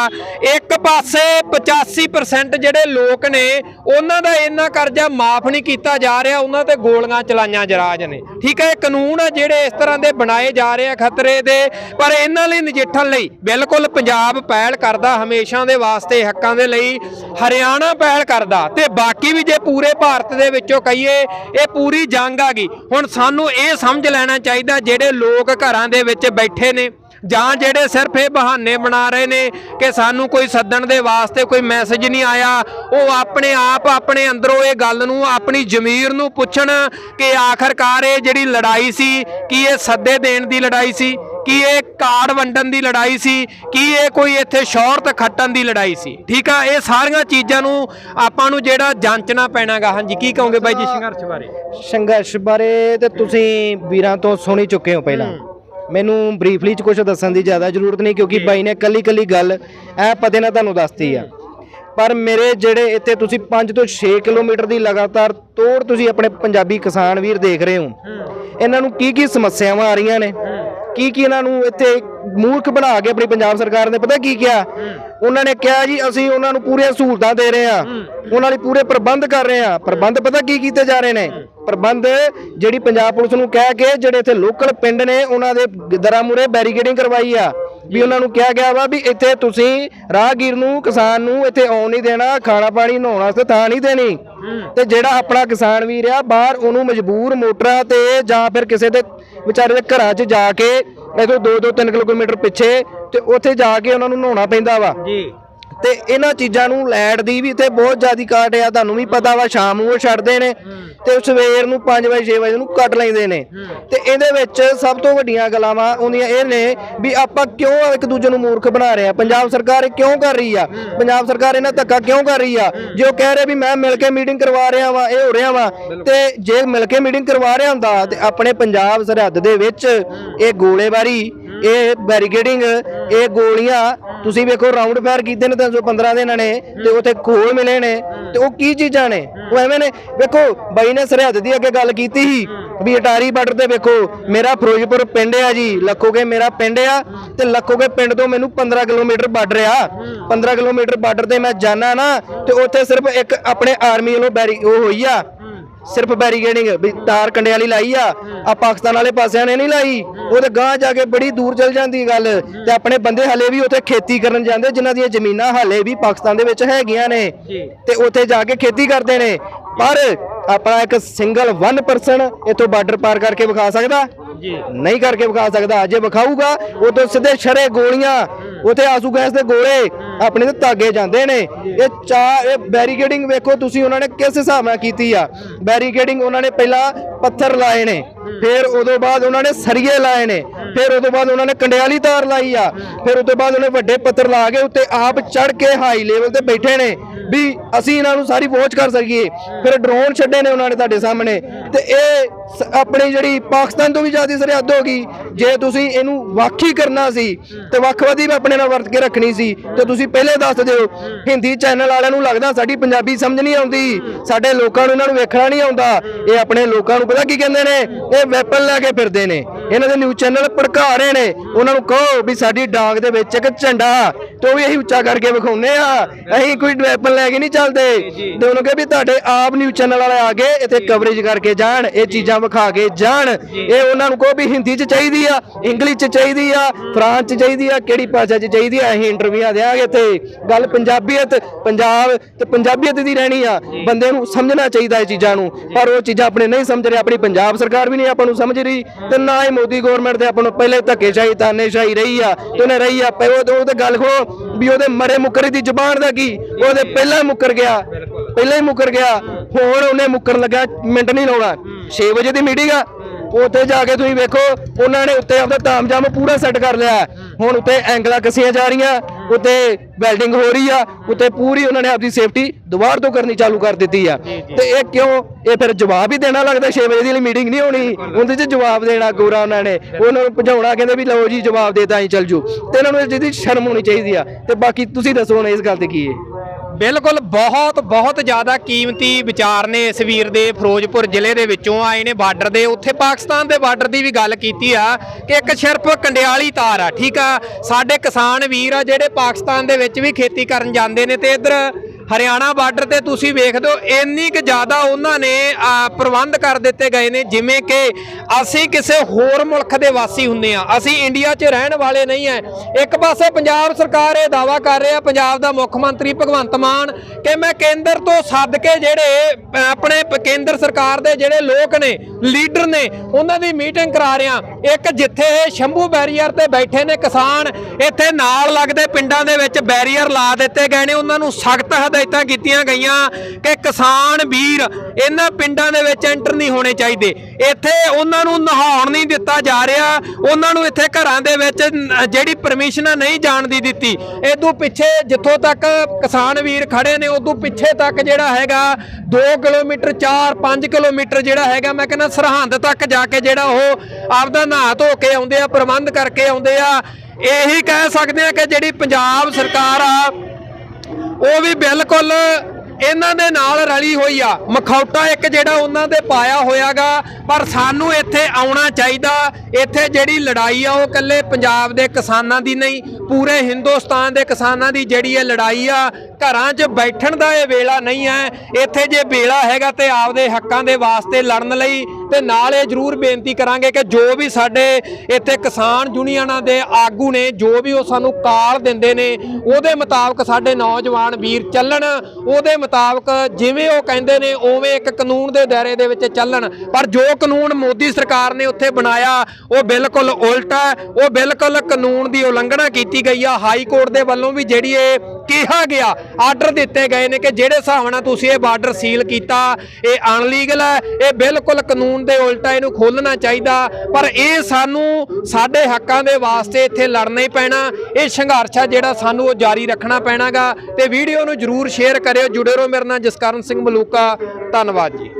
Speaker 1: ਇੱਕ ਪਾਸੇ 85% ਜਿਹੜੇ ਲੋਕ ਨੇ, ਉਹਨਾਂ ਦਾ ਇੰਨਾ ਕਰਜ਼ਾ ਮਾਫ ਨਹੀਂ ਕੀਤਾ ਜਾ ਰਿਹਾ, ਉਹਨਾਂ ਤੇ ਗੋਲੀਆਂ ਚਲਾਈਆਂ ਜਰਾਜ ਨੇ। ਠੀਕ ਹੈ ਕਾਨੂੰਨ ਆ ਜਿਹੜੇ ਇਸ ਤਰ੍ਹਾਂ ਦੇ ਬਣਾਏ ਜਾ ਰਹੇ ਆ ਖਤਰੇ ਦੇ, ਪਰ ਇਹਨਾਂ ਲਈ ਨਜਿੱਠਣ ਲਈ ਬਿਲਕੁਲ ਪੰਜਾਬ ਪਹਿਲ ਕਰਦਾ ਹਮੇਸ਼ਾ ਦੇ ਵਾਸਤੇ, ਹੱਕਾਂ ਦੇ ਲਈ, ਹਰਿਆਣਾ ਪਹਿਲ ਕਰਦਾ। ਤੇ ਬਾਕੀ ਵੀ ਜੇ ਪੂਰੇ ਭਾਰਤ ਦੇ ਵਿੱਚੋਂ ਕਹੀਏ, ਇਹ ਪੂਰੀ ਜੰਗ ਆ ਗਈ। ਹੁਣ ਸਾਨੂੰ ਇਹ ਸਮਝ ਲੈਣਾ ਚਾਹੀਦਾ ਜਿਹੜੇ ਲੋਕ ਘਰਾਂ ਦੇ ਵਿੱਚ ਬੈਠੇ ਨੇ। ਜਾਂ ਜਿਹੜੇ ਸਿਰਫ ਇਹ ਬਹਾਨੇ ਬਣਾ ਰਹੇ ਨੇ ਕਿ ਸਾਨੂੰ ਕੋਈ ਸੱਦਣ ਦੇ ਵਾਸਤੇ ਕੋਈ ਮੈਸੇਜ ਨਹੀਂ ਆਇਆ ਉਹ ਆਪਣੇ ਆਪ ਆਪਣੇ ਅੰਦਰੋਂ ਇਹ ਗੱਲ ਨੂੰ ਆਪਣੀ ਜ਼ਮੀਰ ਨੂੰ ਪੁੱਛਣ ਕਿ ਆਖਰਕਾਰ ਇਹ ਜਿਹੜੀ ਲੜਾਈ ਸੀ ਕੀ ਇਹ ਸੱਦੇ ਦੇਣ ਦੀ ਲੜਾਈ ਸੀ ਕੀ ਇਹ ਕਾਰਡ ਵੰਡਣ ਦੀ ਲੜਾਈ ਸੀ ਕੀ ਇਹ ਕੋਈ ਇੱਥੇ ਸ਼ੌਹਰਤ ਖੱਟਣ ਦੀ ਲੜਾਈ ਸੀ। ਠੀਕ ਆ ਇਹ ਸਾਰੀਆਂ ਚੀਜ਼ਾਂ ਨੂੰ ਆਪਾਂ ਨੂੰ ਜਿਹੜਾ ਜਾਂਚਣਾ ਪੈਣਾਗਾ। ਹਾਂਜੀ ਕੀ ਕਹੋਗੇ ਬਾਈ ਜੀ ਸੰਘਰਸ਼ ਬਾਰੇ?
Speaker 7: ਸੰਘਰਸ਼ ਬਾਰੇ ਤੇ ਤੁਸੀਂ ਵੀਰਾਂ ਤੋਂ ਸੁਣੀ ਚੁੱਕੇ ਹੋ ਪਹਿਲਾਂ। ਮੈਨੂੰ ਬਰੀਫਲੀ ਚ ਕੁਝ ਦੱਸਣ ਦੀ ਜ਼ਿਆਦਾ ਜ਼ਰੂਰਤ ਨਹੀਂ ਕਿਉਂਕਿ ਬਾਈ ਨੇ ਕੱਲੀ ਕੱਲੀ ਗੱਲ ਐ ਪਤੇ ਨਾਲ ਤੁਹਾਨੂੰ ਦੱਸਤੀ ਆ। ਪਰ ਮੇਰੇ ਜਿਹੜੇ ਇੱਥੇ ਤੁਸੀਂ 5 ਤੋਂ 6 ਕਿਲੋਮੀਟਰ ਦੀ ਲਗਾਤਾਰ ਤੋੜ ਤੁਸੀਂ ਆਪਣੇ ਪੰਜਾਬੀ ਕਿਸਾਨ ਵੀਰ ਦੇਖ ਰਹੇ ਹੋ ਇਹਨਾਂ ਨੂੰ ਕੀ ਕੀ ਸਮੱਸਿਆਵਾਂ ਆ ਰਹੀਆਂ ਨੇ? ਕੀ ਕੀ ਇਹਨਾਂ ਨੂੰ ਇੱਥੇ ਮੂਰਖ ਬਣਾ ਕੇ ਆਪਣੀ ਪੰਜਾਬ ਸਰਕਾਰ ਨੇ ਪਤਾ ਕੀ ਕਿਹਾ? ਉਹਨਾਂ ਨੇ ਕਿਹਾ ਜੀ ਅਸੀਂ ਉਹਨਾਂ ਨੂੰ ਪੂਰੀਆਂ ਸਹੂਲਤਾਂ ਦੇ ਰਹੇ ਆ ਉਹਨਾਂ ਲਈ ਪੂਰੇ ਪ੍ਰਬੰਧ ਕਰ ਰਹੇ ਆ ਪ੍ਰਬੰਧ ਪਤਾ ਕੀ ਕੀਤੇ ਜਾ ਰਹੇ ਨੇ? ਪ੍ਰਬੰਧ ਜਿਹੜੀ ਪੰਜਾਬ ਪੁਲਿਸ ਨੂੰ ਕਹਿ ਕੇ ਜਿਹੜੇ ਇੱਥੇ ਲੋਕਲ ਪਿੰਡ ਨੇ ਉਹਨਾਂ ਦੇ ਦਰਾਂ ਬੈਰੀਕੇਡਿੰਗ ਕਰਵਾਈ ਆ, ਵੀ ਉਹਨਾਂ ਨੂੰ ਕਿਹਾ ਗਿਆ ਵਾ ਵੀ ਇੱਥੇ ਤੁਸੀਂ ਰਾਹਗੀਰ ਨੂੰ, ਕਿਸਾਨ ਨੂੰ ਇੱਥੇ ਆਉਣ ਨਹੀਂ ਦੇਣਾ, ਖਾਣਾ ਪਾਣੀ ਨਹਾਉਣ ਵਾਸਤੇ ਥਾਂ ਨਹੀਂ ਦੇਣੀ। ਤੇ ਜਿਹੜਾ ਆਪਣਾ ਕਿਸਾਨ ਵੀਰ ਆ, ਬਾਹਰ ਉਹਨੂੰ ਮਜਬੂਰ ਮੋਟਰਾਂ ਤੇ ਜਾਂ ਫਿਰ ਕਿਸੇ ਦੇ ਵਿਚਾਰੇ ਦੇ ਘਰਾਂ 'ਚ ਜਾ ਕੇ ਇਥੋਂ 2-2 ਕਿਲੋਮੀਟਰ ਪਿੱਛੇ ਤੇ ਉੱਥੇ ਜਾ ਕੇ ਉਹਨਾਂ ਨੂੰ ਨਹਾਉਣਾ ਪੈਂਦਾ ਵਾ।
Speaker 1: ਜੀ।
Speaker 7: ਤੇ ਇਹਨਾਂ ਚੀਜ਼ਾਂ ਨੂੰ ਲਾਈਟ ਦੀ ਵੀ ਤੇ ਬਹੁਤ ਜ਼ਿਆਦੀ ਕਾਟ ਆ ਤੁਹਾਨੂੰ ਵੀ ਪਤਾ ਵਾ ਸ਼ਾਮ ਨੂੰ ਉਹ ਛੱਡਦੇ ਨੇ ਤੇ ਸਵੇਰ ਨੂੰ 5 ਵਜੇ 6 ਵਜੇ ਨੂੰ ਕੱਟ ਲੈਂਦੇ ਨੇ। ਤੇ ਇਹਦੇ ਵਿੱਚ ਸਭ ਤੋਂ ਵੱਡੀਆਂ ਗੱਲਾਂ ਵਾ ਉਹਦੀਆਂ ਇਹ ਨੇ ਵੀ ਆਪਾਂ ਕਿਉਂ ਇੱਕ ਦੂਜੇ ਨੂੰ ਮੂਰਖ ਬਣਾ ਰਹੇ ਆ? ਪੰਜਾਬ ਸਰਕਾਰ ਇਹ ਕਿਉਂ ਕਰ ਰਹੀ ਆ? ਪੰਜਾਬ ਸਰਕਾਰ ਇਹਨਾਂ ਧੱਕਾ ਕਿਉਂ ਕਰ ਰਹੀ ਆ? ਜੇ ਉਹ ਕਹਿ ਰਹੇ ਵੀ ਮੈਂ ਮਿਲ ਕੇ ਮੀਟਿੰਗ ਕਰਵਾ ਰਿਹਾ ਵਾ ਇਹ ਹੋ ਰਿਹਾ ਵਾ ਤੇ ਜੇ ਮਿਲ ਕੇ ਮੀਟਿੰਗ ਕਰਵਾ ਰਿਹਾ ਹੁੰਦਾ ਤੇ ਆਪਣੇ ਪੰਜਾਬ ਸਰਹੱਦ ਦੇ ਵਿੱਚ ਇਹ ਗੋਲੇਬਾਰੀ ਇਹ ਬੈਰੀਕੇਡਿੰਗ ਇਹ ਗੋਲੀਆਂ, ਤੁਸੀਂ ਵੇਖੋ ਰਾਉਂਡ ਫਾਇਰ ਕੀਤੇ ਨੇ 315 ਦੇ ਇਹਨਾਂ ਨੇ, ਤੇ ਉੱਥੇ ਖੋਲ ਮਿਲੇ ਨੇ, ਤੇ ਉਹ ਕੀ ਚੀਜ਼ਾਂ ਨੇ? ਉਹ ਐਵੇਂ ਨੇ, ਵੇਖੋ, ਬਾਈ ਨੇ ਸਰਹੱਦ ਦੀ ਅੱਗੇ ਗੱਲ ਕੀਤੀ ਸੀ, ਵੀ ਅਟਾਰੀ ਬਾਰਡਰ ਤੇ ਵੇਖੋ, ਮੇਰਾ ਫਿਰੋਜ਼ਪੁਰ ਪਿੰਡ ਆ ਜੀ, ਲੱਖੋਗੇ ਮੇਰਾ ਪਿੰਡ ਆ, ਤੇ ਲੱਖੋਗੇ ਪਿੰਡ ਤੋਂ ਮੈਨੂੰ 15 ਕਿਲੋਮੀਟਰ ਬਾਰਡਰ ਆ। 15 ਕਿਲੋਮੀਟਰ ਬਾਰਡਰ ਤੇ ਮੈਂ ਜਾਣਾ ਨਾ, ਤੇ ਉੱਥੇ ਸਿਰਫ ਇੱਕ ਆਪਣੇ ਆਰਮੀ ਵੱਲੋਂ ਬੈਰੀ ਉਹ ਹੋਈ ਆ ਸਿਰਫ ਬੈਰੀਕੇਡਿੰਗ ਵੀ ਤਾਰ ਕੰਡੇ ਵਾਲੀ ਲਾਈ ਆ ਆ ਪਾਕਿਸਤਾਨ ਵਾਲੇ ਪਾਸਿਆਂ ਨੇ ਨਹੀਂ ਲਾਈ। ਉਹ ਤੇ ਗਾਂ ਜਾ ਕੇ ਬੜੀ ਦੂਰ ਚਲ ਜਾਂਦੀ ਗੱਲ ਤੇ ਆਪਣੇ ਬੰਦੇ ਹਲੇ ਵੀ ਉੱਥੇ ਖੇਤੀ ਕਰਨ ਜਾਂਦੇ ਜਿਨ੍ਹਾਂ ਦੀਆਂ ਜ਼ਮੀਨਾਂ ਹਲੇ ਵੀ ਪਾਕਿਸਤਾਨ ਦੇ ਵਿੱਚ ਹੈਗੀਆਂ ਨੇ। ਤੇ ਉੱਥੇ ਜਾ ਕੇ ਖੇਤੀ ਕਰਦੇ ਨੇ। ਪਰ ਆਪਣਾ ਇੱਕ ਸਿੰਗਲ 1% ਇਥੋਂ ਬਾਰਡਰ ਪਾਰ ਕਰਕੇ ਵਿਖਾ ਸਕਦਾ? ਜੀ। ਨਹੀਂ ਕਰਕੇ ਵਿਖਾ ਸਕਦਾ। ਜੇ ਵਿਖਾਊਗਾ ਉਦੋਂ ਸਿੱਧੇ ਛਰੇ ਗੋਲੀਆਂ ਉਥੇ ਆਸੂ ਗੈਸ ਦੇ ਗੋਲੇ ਆਪਣੇ ਤੇ ਧਾਗੇ ਜਾਂਦੇ ਨੇ। ਇਹ ਚਾ ਇਹ ਬੈਰੀਕੇਡਿੰਗ ਵੇਖੋ ਤੁਸੀਂ ਉਹਨਾਂ ਨੇ ਕਿਸ ਹਿਸਾਬ ਨਾਲ ਕੀਤੀ ਆ। ਬੈਰੀਕੇਡਿੰਗ ਉਹਨਾਂ ਨੇ ਪਹਿਲਾਂ ਪੱਥਰ ਲਾਏ ਨੇ, ਫਿਰ ਉਦੋਂ ਬਾਅਦ ਉਹਨਾਂ ਨੇ ਸਰੀਏ ਲਾਏ ਨੇ, ਫਿਰ ਉਦੋਂ ਬਾਅਦ ਉਹਨਾਂ ਨੇ ਕੰਡਿਆਲੀ ਤਾਰ ਲਾਈ ਆ, ਫਿਰ ਉਦੋਂ ਬਾਅਦ ਉਹਨੇ ਵੱਡੇ ਪੱਥਰ ਲਾ ਕੇ ਉੱਤੇ ਆਪ ਚੜ ਕੇ ਹਾਈ ਲੈਵਲ ਤੇ ਬੈਠੇ ਨੇ ਵੀ ਅਸੀਂ ਇਹਨਾਂ ਨੂੰ ਸਾਰੀ ਵਾਚ ਕਰ ਸਕੀਏ। ਫਿਰ ਡਰੋਨ ਛੱਡੇ ਨੇ ਉਹਨਾਂ ਨੇ ਤੁਹਾਡੇ ਸਾਹਮਣੇ। ਤੇ ਇਹ ਸ- ਆਪਣੀ ਜਿਹੜੀ ਪਾਕਿਸਤਾਨ ਤੋਂ ਵੀ ਜ਼ਿਆਦਾ ਸਰਹੱਦ ਹੋ ਗਈ, ਜੇ ਤੁਸੀਂ ਇਹਨੂੰ ਵਾਖੀ ਕਰਨਾ ਸੀ, ਤੇ ਵੱਖਵਾਦੀ ਵੀ ਆਪਣੇ ਨਾਲ ਵਰਤ ਕੇ ਰੱਖਣੀ ਸੀ, ਤੇ ਤੁਸੀਂ ਪਹਿਲੇ ਦੱਸ ਦਿਓ ਹਿੰਦੀ ਚੈਨਲ ਵਾਲਿਆਂ ਨੂੰ ਲੱਗਦਾ ਸਾਡੀ ਪੰਜਾਬੀ ਸਮਝ ਨਹੀਂ ਆਉਂਦੀ। ਸਾਡੇ ਲੋਕਾਂ ਨੂੰ ਇਹਨਾਂ ਨੂੰ ਵੇਖਣਾ ਨਹੀਂ ਆਉਂਦਾ। ਇਹ ਆਪਣੇ ਲੋਕਾਂ ਨੂੰ ਪਤਾ ਕੀ ਕਹਿੰਦੇ ਨੇ? ਇਹ ਵੈਪਨ ਲੈ ਕੇ ਫਿਰਦੇ ਨੇ। ਇਹਨਾਂ ਦੇ ਨਿਊਜ਼ ਚੈਨਲ ਭੜਕਾ ਰਹੇ ਨੇ। ਉਹਨਾਂ ਨੂੰ ਕਹੋ ਵੀ ਸਾਡੀ ਡਾਂਗ ਦੇ ਵਿੱਚ ਇੱਕ ਝੰਡਾ ਤੇ ਉਹ ਵੀ ਅਸੀਂ ਉੱਚਾ ਕਰਕੇ ਵਿਖਾਉਂਦੇ ਆ। ਅਸੀਂ ਕੋਈ ਵੈਪਨ ਲੈ ਕੇ ਨਹੀਂ ਚੱਲਦੇ। ਤੇ ਉਹਨੂੰ ਕਹੇ ਵੀ ਤੁਹਾਡੇ ਆਪ ਨਿਊਜ਼ ਚੈਨਲ ਵਾਲੇ ਆ ਕੇ ਇੱਥੇ ਕਵਰੇਜ ਕਰਕੇ ਜਾਣ ਇਹ ਚੀਜ਼ਾਂ ਵਿਖਾ ਕੇ ਜਾਣ। ਇਹ ਉਹਨਾਂ ਨੂੰ ਕਹੋ ਵੀ ਹਿੰਦੀ 'ਚ ਚਾਹੀਦੀ ਆ ਇੰਗਲਿਸ਼ 'ਚ ਚਾਹੀਦੀ ਆ ਫਰਾਂਸ 'ਚ ਚਾਹੀਦੀ ਆ ਕਿਹੜੀ ਭਾਸ਼ਾ 'ਚ ਚਾਹੀਦੀ ਆ ਅਸੀਂ ਇੰਟਰਵਿਊਆਂ ਦੇਾਂਗੇ ਇੱਥੇ। ਗੱਲ ਪੰਜਾਬੀਅਤ ਪੰਜਾਬ ਤੇ ਪੰਜਾਬੀਅਤ ਦੀ ਰਹਿਣੀ ਆ। ਬੰਦੇ ਨੂੰ ਸਮਝਣਾ ਚਾਹੀਦਾ ਇਹ ਚੀਜ਼ਾਂ ਨੂੰ। ਪਰ ਉਹ ਚੀਜ਼ਾਂ ਆਪਣੇ ਨਹੀਂ ਸਮਝ ਰਹੇ ਆਪਣੀ ਪੰਜਾਬ ਸਰਕਾਰ ਵੀ ਨਹੀਂ ਆਪਾਂ ਨੂੰ ਸਮਝ ਰਹੀ। ਤੇ ਨਾ ਹੀ ਮੋਦੀ ਗਵਰਨਮੈਂਟ ਦੇ ਆਪਾਂ ਨੂੰ ਪਹਿਲੇ ਧੱਕੇਸ਼ਾਹੀ, ਤਾਨੇਸ਼ਾਹੀ ਰਹੀ ਆ, ਤੇ ਉਹਨੇ ਰਹੀ ਆ ਪਹਿਲੇ ਉਹ ਤੇ ਗੱਲ ਖੋ ਵੀ ਉਹਦੇ ਮਰੇ ਮੁੱਕਰੇ ਦੀ ਜ਼ੁਬਾਨ ਦਾ ਕੀ? ਉਹਦੇ ਪਹਿਲਾਂ ਹੀ ਮੁੱਕਰ ਗਿਆ, ਪਹਿਲਾਂ ਹੀ ਮੁੱਕਰ ਗਿਆ, ਹੁਣ ਉਹਨੇ ਮੁੱਕਰਨ ਲੱਗਾ ਮਿੰਟ ਨਹੀਂ ਲਾਉਣਾ 6 ਵਜੇ ਦੀ ਮੀਟਿੰਗ ਆ ਉੱਥੇ ਜਾ ਕੇ ਤੁਸੀਂ ਵੇਖੋ ਉਹਨਾਂ ਨੇ ਉੱਤੇ ਆਪਦਾ ਤਾਮਜਾਮ ਪੂਰਾ ਸੈੱਟ ਕਰ ਲਿਆ। ਹੁਣ ਉੱਤੇ ਐਂਗਲਾਂ ਕੱਸੀਆਂ ਜਾ ਰਹੀਆਂ ਉੱਤੇ ਵੈਲਡਿੰਗ ਹੋ ਰਹੀ ਆ ਉੱਤੇ ਪੂਰੀ ਉਹਨਾਂ ਨੇ ਆਪਦੀ ਸੇਫਟੀ ਦੁਬਾਰ ਤੋਂ ਕਰਨੀ ਚਾਲੂ ਕਰ ਦਿੱਤੀ ਆ। ਤੇ ਇਹ ਕਿਉਂ? ਇਹ ਫਿਰ ਜਵਾਬ ਹੀ ਦੇਣਾ ਲੱਗਦਾ 6 ਵਜੇ ਦੀ ਲਈ ਮੀਟਿੰਗ ਨਹੀਂ ਹੋਣੀ। ਉਹਦੇ 'ਚ ਜਵਾਬ ਦੇਣਾ ਗੋਰਾ ਉਹਨਾਂ ਨੇ। ਉਹਨਾਂ ਨੂੰ ਭਜਾਉਣਾ ਕਹਿੰਦੇ ਵੀ ਲਓ ਜੀ ਜਵਾਬ ਦੇ ਤਾਂ ਹੀ ਚੱਲ ਜੂ। ਤੇ ਇਹਨਾਂ ਨੂੰ ਇਸ ਚੀਜ਼ ਦੀ ਸ਼ਰਮ ਹੋਣੀ ਚਾਹੀਦੀ ਆ। ਤੇ ਬਾਕੀ ਤੁਸੀਂ ਦੱਸੋ ਹੁਣ ਇਸ ਗੱਲ ਤੇ ਕੀ ਹੈ।
Speaker 1: ਬਿਲਕੁਲ ਬਹੁਤ ਬਹੁਤ ਜ਼ਿਆਦਾ ਕੀਮਤੀ ਵਿਚਾਰ ਨੇ ਇਸ ਵੀਰ ਦੇ ਫਿਰੋਜ਼ਪੁਰ ਜ਼ਿਲ੍ਹੇ ਦੇ ਵਿੱਚੋਂ ਆਏ ਨੇ ਬਾਰਡਰ ਦੇ। ਉੱਥੇ ਪਾਕਿਸਤਾਨ ਦੇ ਬਾਰਡਰ ਦੀ ਵੀ ਗੱਲ ਕੀਤੀ ਆ ਕਿ ਇੱਕ ਸਿਰਫ ਕੰਡਿਆਲੀ ਤਾਰ ਆ, ਠੀਕ ਆ? ਸਾਡੇ ਕਿਸਾਨ ਵੀਰ ਆ ਜਿਹੜੇ ਪਾਕਿਸਤਾਨ ਦੇ ਵਿੱਚ ਵੀ ਖੇਤੀ ਕਰਨ ਜਾਂਦੇ ਨੇ ਤੇ ਇੱਧਰ ਹਰਿਆਣਾ ਬਾਰਡਰ ਤੇ ਤੁਸੀਂ ਵੇਖਦੇ ਹੋ ਇੰਨੀ ਕੁ ਜ਼ਿਆਦਾ ਉਹਨਾਂ ਨੇ ਪ੍ਰਬੰਧ ਕਰ ਦਿੱਤੇ ਗਏ ਨੇ, ਜਿਵੇਂ ਕਿ ਅਸੀਂ ਕਿਸੇ ਹੋਰ ਮੁਲਕ ਦੇ ਵਾਸੀ ਹੁੰਦੇ ਆ ਅਸੀਂ ਇੰਡੀਆ 'ਚ ਰਹਿਣ ਵਾਲੇ ਨਹੀਂ ਐ। ਇੱਕ ਪਾਸੇ ਪੰਜਾਬ ਸਰਕਾਰ ਇਹ ਦਾਵਾ ਕਰ ਰਿਹਾ ਪੰਜਾਬ ਦਾ ਮੁੱਖ ਮੰਤਰੀ ਭਗਵੰਤ ਮਾਨ, ਕਿ ਮੈਂ ਕੇਂਦਰ ਤੋਂ ਸੱਦ ਕੇ ਜਿਹੜੇ ਆਪਣੇ ਕੇਂਦਰ ਸਰਕਾਰ ਦੇ ਜਿਹੜੇ ਲੋਕ ਨੇ, ਲੀਡਰ ਨੇ, ਉਹਨਾਂ ਦੀ ਮੀਟਿੰਗ ਕਰਾ ਰਿਹਾ। ਇੱਕ ਜਿੱਥੇ ਇਹ ਸ਼ੰਭੂ ਬੈਰੀਅਰ ਤੇ ਬੈਠੇ ਨੇ ਕਿਸਾਨ, ਇੱਥੇ ਨਾਲ ਲੱਗਦੇ ਪਿੰਡਾਂ ਦੇ ਵਿੱਚ ਬੈਰੀਅਰ ਲਾ ਦਿੱਤੇ ਗਏ ਨੇ, ਉਹਨਾਂ ਨੂੰ ਸਖਤ ਹਦਾਇਤਾਂ ਕੀਤੀਆਂ ਗਈਆਂ ਕਿ ਕਿਸਾਨ ਵੀਰ ਇਹਨਾਂ ਪਿੰਡਾਂ ਦੇ ਵਿੱਚ ਐਂਟਰ ਨਹੀਂ ਹੋਣੇ ਚਾਹੀਦੇ। ਇੱਥੇ ਉਹਨਾਂ ਨੂੰ ਨਹਾਉਣ ਨਹੀਂ ਦਿੱਤਾ ਜਾ ਰਿਹਾ। ਉਹਨਾਂ ਨੂੰ ਇੱਥੇ ਘਰਾਂ ਦੇ ਵਿੱਚ ਜਿਹੜੀ ਪਰਮਿਸ਼ਨ ਨਹੀਂ ਜਾਣ ਦੀ ਦਿੱਤੀ। ਇਦੋਂ ਪਿੱਛੇ ਜਿੱਥੋਂ ਤੱਕ ਕਿਸਾਨ ਵੀਰ ਖੜੇ ਨੇ ਉਦੋਂ ਪਿੱਛੇ ਤੱਕ ਜਿਹੜਾ ਹੈਗਾ 2 ਕਿਲੋਮੀਟਰ 4 5 ਕਿਲੋਮੀਟਰ ਜਿਹੜਾ ਹੈਗਾ, ਮੈਂ ਕਹਿੰਦਾ ਸਰਹੰਦ ਤੱਕ ਜਾ ਕੇ ਜਿਹੜਾ ਉਹ ਆਪਦਾ ਨਹਾ ਧੋ ਕੇ ਆਉਂਦੇ ਆ, ਪ੍ਰਬੰਧ ਕਰਕੇ ਆਉਂਦੇ ਆ। ਇਹੀ ਕਹਿ ਸਕਦੇ ਆ ਕਿ ਜਿਹੜੀ ਪੰਜਾਬ ਸਰਕਾਰ ਆ ਉਹ ਵੀ ਬਿਲਕੁਲ ਇਹਨਾਂ ਦੇ ਨਾਲ ਰਲੀ ਹੋਈ ਆ। ਮਖੌਟਾ ਇੱਕ ਜਿਹੜਾ ਉਹਨਾਂ ਦੇ ਪਾਇਆ ਹੋਇਆਗਾ, ਪਰ ਸਾਨੂੰ ਇੱਥੇ ਆਉਣਾ ਚਾਹੀਦਾ। ਇੱਥੇ ਜਿਹੜੀ ਲੜਾਈ ਆ, ਉਹ ਇਕੱਲੇ ਪੰਜਾਬ ਦੇ ਕਿਸਾਨਾਂ ਦੀ ਨਹੀਂ, ਪੂਰੇ ਹਿੰਦੁਸਤਾਨ ਦੇ ਕਿਸਾਨਾਂ ਦੀ ਜਿਹੜੀ ਇਹ ਲੜਾਈ ਆ, ਘਰਾਂ 'ਚ ਬੈਠਣ ਦਾ ਇਹ ਵੇਲਾ ਨਹੀਂ ਹੈ। ਇੱਥੇ ਜੇ ਵੇਲਾ ਹੈਗਾ ਤੇ ਆਪਦੇ ਹੱਕਾਂ ਦੇ ਵਾਸਤੇ ਲੜਨ ਲਈ, ਤੇ ਨਾਲ ਇਹ ਜ਼ਰੂਰ ਬੇਨਤੀ ਕਰਾਂਗੇ ਕਿ ਜੋ ਵੀ ਸਾਡੇ ਇੱਥੇ ਕਿਸਾਨ ਯੂਨੀਅਨਾਂ ਦੇ ਆਗੂ ਨੇ, ਜੋ ਵੀ ਉਹ ਸਾਨੂੰ ਕਾਲ ਦਿੰਦੇ ਨੇ, ਉਹਦੇ ਮੁਤਾਬਕ ਸਾਡੇ ਨੌਜਵਾਨ ਵੀਰ ਚੱਲਣ, ਉਹਦੇ ਮੁਤਾਬਕ ਜਿਵੇਂ ਉਹ ਕਹਿੰਦੇ ਨੇ, ਉਵੇਂ ਇੱਕ ਕਾਨੂੰਨ ਦੇ ਦਾਇਰੇ ਦੇ ਵਿੱਚ ਚੱਲਣ ਪਰ ਜੋ ਕਾਨੂੰਨ ਮੋਦੀ ਸਰਕਾਰ ਨੇ ਉੱਥੇ ਬਣਾਇਆ, ਉਹ ਬਿਲਕੁਲ ਉਲਟਾ ਹੈ। ਉਹ ਬਿਲਕੁਲ ਕਾਨੂੰਨ ਦੀ ਉਲੰਘਣਾ ਕੀਤੀ ਗਈ ਆ ਹਾਈ ਕੋਰਟ ਦੇ ਵੱਲੋਂ ਵੀ ਜਿਹੜੀ ਇਹ ਕਿਹਾ ਗਿਆ, ਆਰਡਰ ਦਿੱਤੇ ਗਏ ਨੇ ਕਿ ਜਿਹੜੇ ਹਿਸਾਬ ਨਾਲ ਤੁਸੀਂ ਇਹ ਬਾਰਡਰ ਸੀਲ ਕੀਤਾ, ਇਹ ਅਨਲੀਗਲ ਹੈ, ਇਹ ਬਿਲਕੁਲ ਕਾਨੂੰਨ ਦੇ ਉਲਟਾ ਇਹਨੂੰ ਖੋਲਣਾ ਚਾਹੀਦਾ। ਪਰ ਇਹ ਸਾਨੂੰ ਸਾਡੇ ਹੱਕਾਂ ਦੇ ਵਾਸਤੇ ਇੱਥੇ ਲੜਨਾ ਹੀ ਪੈਣਾ, ਇਹ ਸੰਘਰਸ਼ ਆ ਜਿਹੜਾ ਸਾਨੂੰ ਉਹ ਜਾਰੀ ਰੱਖਣਾ ਪੈਣਾਗਾ। ਤੇ ਵੀਡੀਓ ਨੂੰ ਜਰੂਰ ਸ਼ੇਅਰ ਕਰਿਓ, ਜੁੜੇ ਰਹੋ ਮੇਰੇ ਨਾਲ ਜਸਕਰਨ ਸਿੰਘ ਮਲੂਕਾ, ਧੰਨਵਾਦ ਜੀ।